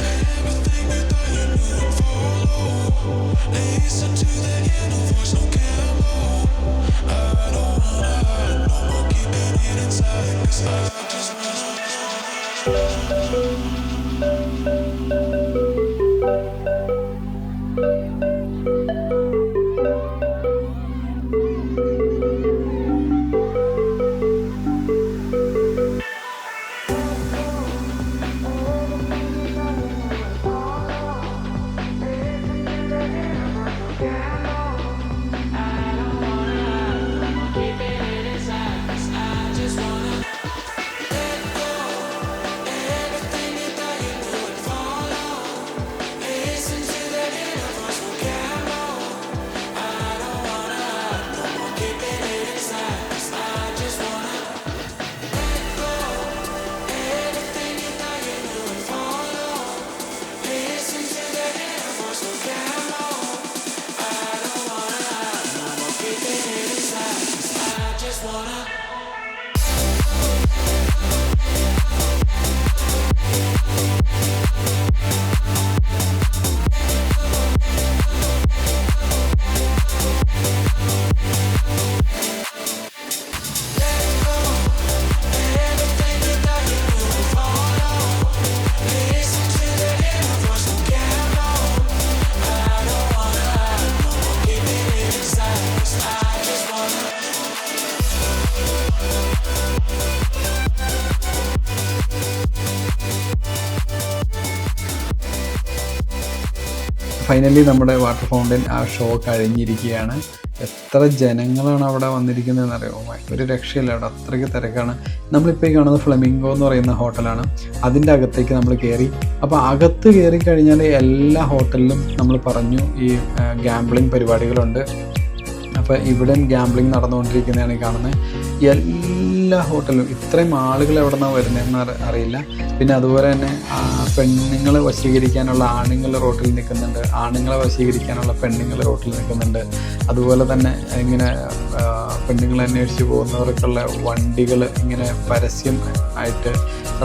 ഫൈനലി നമ്മുടെ വാട്ടർ ഫൗണ്ടൻ ആ ഷോ കഴിഞ്ഞിരിക്കുകയാണ്. എത്ര ജനങ്ങളാണ് അവിടെ വന്നിരിക്കുന്നതെന്ന് അറിയാമോ ഒരു രക്ഷയില്ല അവിടെ അത്രയ്ക്ക് തിരക്കാണ്. നമ്മളിപ്പോൾ ഈ കാണുന്നത് ഫ്ലെമിംഗോ എന്ന് പറയുന്ന ഹോട്ടലാണ്. അതിന്റെ അകത്തേക്ക് നമ്മൾ കയറി. അപ്പോൾ അകത്ത് കയറി കഴിഞ്ഞാൽ എല്ലാ ഹോട്ടലിലും നമ്മൾ പറഞ്ഞു ഈ ഗാംബ്ലിംഗ് പരിപാടികളുണ്ട്. അപ്പോൾ ഇവിടെയും ഗാംബ്ലിംഗ് നടന്നുകൊണ്ടിരിക്കുന്നതാണ് കാണുന്നത് എല്ലാ ഹോട്ടലും ഇത്രയും ആളുകൾ എവിടെ നിന്നാണ് വരുന്നതെന്ന് അറിയില്ല. പിന്നെ അതുപോലെ തന്നെ പെണ്ണുങ്ങളെ വശീകരിക്കാനുള്ള ആണുങ്ങൾ റോട്ടിൽ നിൽക്കുന്നുണ്ട്. ആണുങ്ങളെ വശീകരിക്കാനുള്ള പെണ്ണുങ്ങൾ റോട്ടിൽ നിൽക്കുന്നുണ്ട്. അതുപോലെ തന്നെ ഇങ്ങനെ പെണ്ണുങ്ങളെ അന്വേഷിച്ച് പോകുന്നവർക്കുള്ള വണ്ടികൾ ഇങ്ങനെ പരസ്യം ആയിട്ട്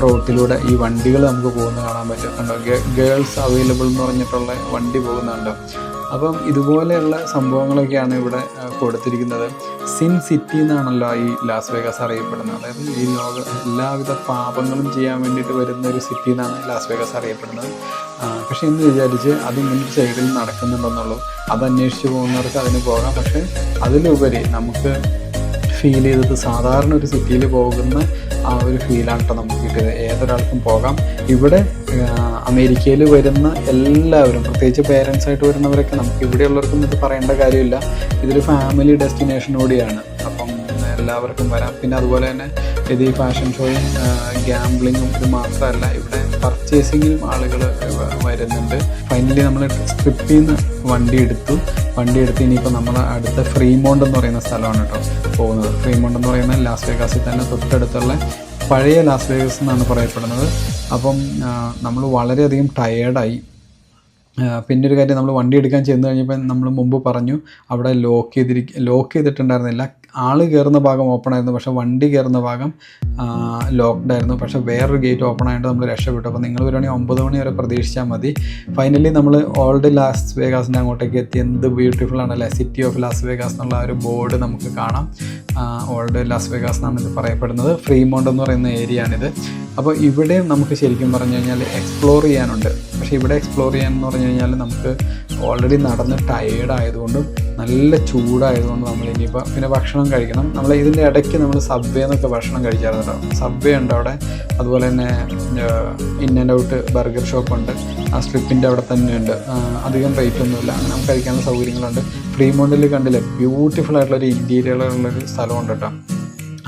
റോട്ടിലൂടെ ഈ വണ്ടികൾ നമുക്ക് പോകുന്നത് കാണാൻ പറ്റുന്നുണ്ടോ. ഗേൾസ് അവൈലബിൾ എന്ന് പറഞ്ഞിട്ടുള്ള വണ്ടി പോകുന്നുണ്ടോ. അപ്പം ഇതുപോലെയുള്ള സംഭവങ്ങളൊക്കെയാണ് ഇവിടെ കൊടുത്തിരിക്കുന്നത്. സിൻ സിറ്റി എന്നാണല്ലോ ഈ ലാസ് വേഗാസ് അറിയപ്പെടുന്നത്. അതായത് ഈ ലോക എല്ലാവിധ പാപങ്ങളും ചെയ്യാൻ വേണ്ടിയിട്ട് വരുന്ന ഒരു സിറ്റി എന്നാണ് ലാസ് വേഗാസ് അറിയപ്പെടുന്നത്. പക്ഷേ എന്ന് വിചാരിച്ച് അത് ഇങ്ങനെ സൈഡിൽ നടക്കുന്നുണ്ടെന്നുള്ളൂ. അത് അന്വേഷിച്ച് പോകുന്നവർക്ക് അതിന് പോകാം. പക്ഷേ അതിലുപരി നമുക്ക് ഫീൽ ചെയ്തത്. സാധാരണ ഒരു സിറ്റിയിൽ പോകുന്ന ആ ഒരു ഫീലാണ് കേട്ടോ നമുക്ക് കിട്ടിയത് ഏതൊരാൾക്കും പോകാം. ഇവിടെ അമേരിക്കയിൽ വരുന്ന എല്ലാവരും പ്രത്യേകിച്ച് പേരൻസ് ആയിട്ട് വരുന്നവരൊക്കെ നമുക്ക് ഇവിടെയുള്ളവർക്കൊന്നും ഇത് പറയേണ്ട കാര്യമില്ല. ഇതൊരു ഫാമിലി ഡെസ്റ്റിനേഷൻ കൂടിയാണ്. എല്ലാവർക്കും വരാം. പിന്നെ അതുപോലെ തന്നെ ഇത് ഈ ഫാഷൻ ഷോയും ഗ്യാംബ്ലിങ്ങും ഇത് മാത്രമല്ല ഇവിടെ പർച്ചേസിങ്ങിലും ആളുകൾ വരുന്നുണ്ട്. ഫൈനലി നമ്മൾ സ്ക്രിപ്റ്റിൽ നിന്ന് വണ്ടി എടുത്തു. വണ്ടി എടുത്ത് ഇനിയിപ്പോൾ നമ്മൾ അടുത്ത ഫ്രീമോണ്ട് എന്ന് പറയുന്ന സ്ഥലമാണ് കേട്ടോ പോകുന്നത്. ഫ്രീമോണ്ട് എന്ന് പറയുന്ന ലാസ് വേഗാസിൽ തന്നെ തൊട്ടടുത്തുള്ള പഴയ ലാസ് വേഗസ് എന്നാണ് പറയപ്പെടുന്നത്. അപ്പം നമ്മൾ വളരെയധികം ടയേർഡായി പിന്നെ ഒരു കാര്യം നമ്മൾ വണ്ടി എടുക്കാൻ ചെന്ന് കഴിഞ്ഞപ്പോൾ നമ്മൾ മുമ്പ് പറഞ്ഞു അവിടെ ലോക്ക് ചെയ്തിരിക്ക ലോക്ക് ചെയ്തിട്ടുണ്ടായിരുന്നില്ല. ആൾ കയറുന്ന ഭാഗം ഓപ്പൺ ആയിരുന്നു പക്ഷേ വണ്ടി കയറുന്ന ഭാഗം ലോക്ക്ഡ് ആയിരുന്നു. പക്ഷേ വേറൊരു ഗേറ്റ് ഓപ്പൺ ആയിട്ട് നമ്മൾ രക്ഷപ്പെട്ടു. അപ്പോൾ നിങ്ങൾ വരുവാണെങ്കിൽ ഒമ്പത് മണി വരെ പ്രതീക്ഷിച്ചാൽ മതി. ഫൈനലി നമ്മൾ ഓൾഡ് ലാസ് വേഗാസിന്റെ അങ്ങോട്ടേക്ക് എത്തി. എന്ത് ബ്യൂട്ടിഫുൾ ആണല്ലേ സിറ്റി ഓഫ് ലാസ് വേഗാസ് എന്നുള്ള ഒരു ബോർഡ് നമുക്ക് കാണാം. ഓൾഡ് ലാസ് വേഗാസ് എന്നാണ് ഇത് പറയപ്പെടുന്നത്. ഫ്രീമോണ്ട് എന്ന് പറയുന്ന ഏരിയ ആണിത്. അപ്പോൾ ഇവിടെ നമുക്ക് ശരിക്കും പറഞ്ഞു കഴിഞ്ഞാൽ എക്സ്പ്ലോർ ചെയ്യാനുണ്ട്. പക്ഷേ ഇവിടെ എക്സ്പ്ലോർ ചെയ്യാൻ എന്ന് പറഞ്ഞു കഴിഞ്ഞാൽ നമുക്ക് ഓൾറെഡി നടന്ന് ടയേർഡ് ആയതുകൊണ്ടും നല്ല ചൂടായതുകൊണ്ട് നമ്മൾ ഇനിയിപ്പോൾ പിന്നെ ഭക്ഷണം കഴിക്കണം. നമ്മൾ ഇതിന്റെ ഇടയ്ക്ക് നമ്മൾ സബ്വേ എന്നൊക്കെ ഭക്ഷണം കഴിക്കാറുണ്ടോ സബ്വേ ഉണ്ട് അവിടെ. അതുപോലെ തന്നെ in and out burger shop ഉണ്ട്. ആ സ്ട്രിപ്പിന്റെ അവിടെ തന്നെയുണ്ട് ഉണ്ട്. അധികം റേറ്റ് ഒന്നുമില്ല അങ്ങനെ നമുക്ക് കഴിക്കാനുള്ള സൗകര്യങ്ങളുണ്ട്. ഫ്രീമോണ്ടിൽ കണ്ടില്ലേ? ബ്യൂട്ടിഫുൾ ആയിട്ടുള്ള ഒരു ഇന്റീരിയറുള്ളൊരു സ്ഥലമുണ്ട് കേട്ടോ.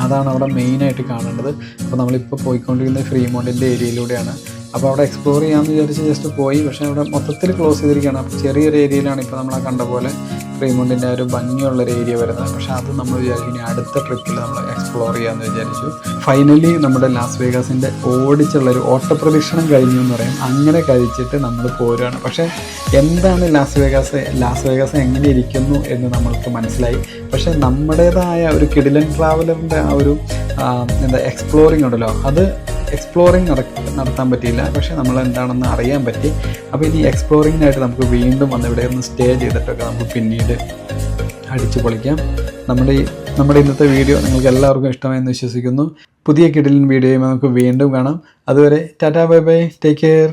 അതാണ് അവിടെ മെയിനായിട്ട് കാണേണ്ടത്. അപ്പോൾ നമ്മളിപ്പോൾ പോയിക്കൊണ്ടിരിക്കുന്നത് ഫ്രീമോണ്ടിന്റെ ഏരിയയിലൂടെയാണ് അപ്പോൾ അവിടെ എക്സ്പ്ലോർ ചെയ്യാമെന്ന് വിചാരിച്ച് ജസ്റ്റ് പോയി. പക്ഷേ അവിടെ മൊത്തത്തിൽ ക്ലോസ് ചെയ്തിരിക്കുകയാണ്. അപ്പോൾ ചെറിയൊരു ഏരിയയിലാണ് ഇപ്പോൾ നമ്മൾ കണ്ട പോലെ ഫ്രീമോണ്ടിന്റെ ആ ഒരു ഭംഗിയുള്ളൊരു ഏരിയ വരുന്നത്. പക്ഷേ അത് നമ്മൾ വിചാരിച്ചു ഇനി അടുത്ത ട്രിപ്പിൽ നമ്മൾ എക്സ്പ്ലോർ ചെയ്യാമെന്ന് വിചാരിച്ചു. ഫൈനലി നമ്മുടെ ലാസ് വേഗാസിന്റെ ഓടിച്ചുള്ളൊരു ഓട്ടപ്രദക്ഷിണം കഴിഞ്ഞു എന്ന് പറയും. അങ്ങനെ കഴിച്ചിട്ട് നമ്മൾ പോരുകയാണ് പക്ഷേ എന്താണ് ലാസ് വേഗാസ് ലാസ് വേഗാസ് എങ്ങനെ ഇരിക്കുന്നു എന്ന് നമ്മൾക്ക് മനസ്സിലായി. പക്ഷേ നമ്മുടേതായ ഒരു കിടിലൻ ട്രാവലറിന്റെ ആ ഒരു എന്താ എക്സ്പ്ലോറിംഗ് ഉണ്ടല്ലോ. അത് എക്സ്പ്ലോറിങ് നടത്താൻ പറ്റിയില്ല. പക്ഷേ നമ്മൾ എന്താണെന്ന് അറിയാൻ പറ്റി. അപ്പോൾ ഇനി എക്സ്പ്ലോറിങ്ങിനായിട്ട് നമുക്ക് വീണ്ടും വന്ന് ഇവിടെ ഒന്ന് സ്റ്റേ ചെയ്തിട്ടൊക്കെ നമുക്ക് പിന്നീട് അടിച്ചു പൊളിക്കാം. നമ്മുടെ ഈ നമ്മുടെ ഇന്നത്തെ വീഡിയോ നിങ്ങൾക്ക് എല്ലാവർക്കും ഇഷ്ടമായെന്ന് വിശ്വസിക്കുന്നു. പുതിയ കിടിലിൻ വീഡിയോയും നമുക്ക് വീണ്ടും കാണാം. അതുവരെ tata bye bye. Take care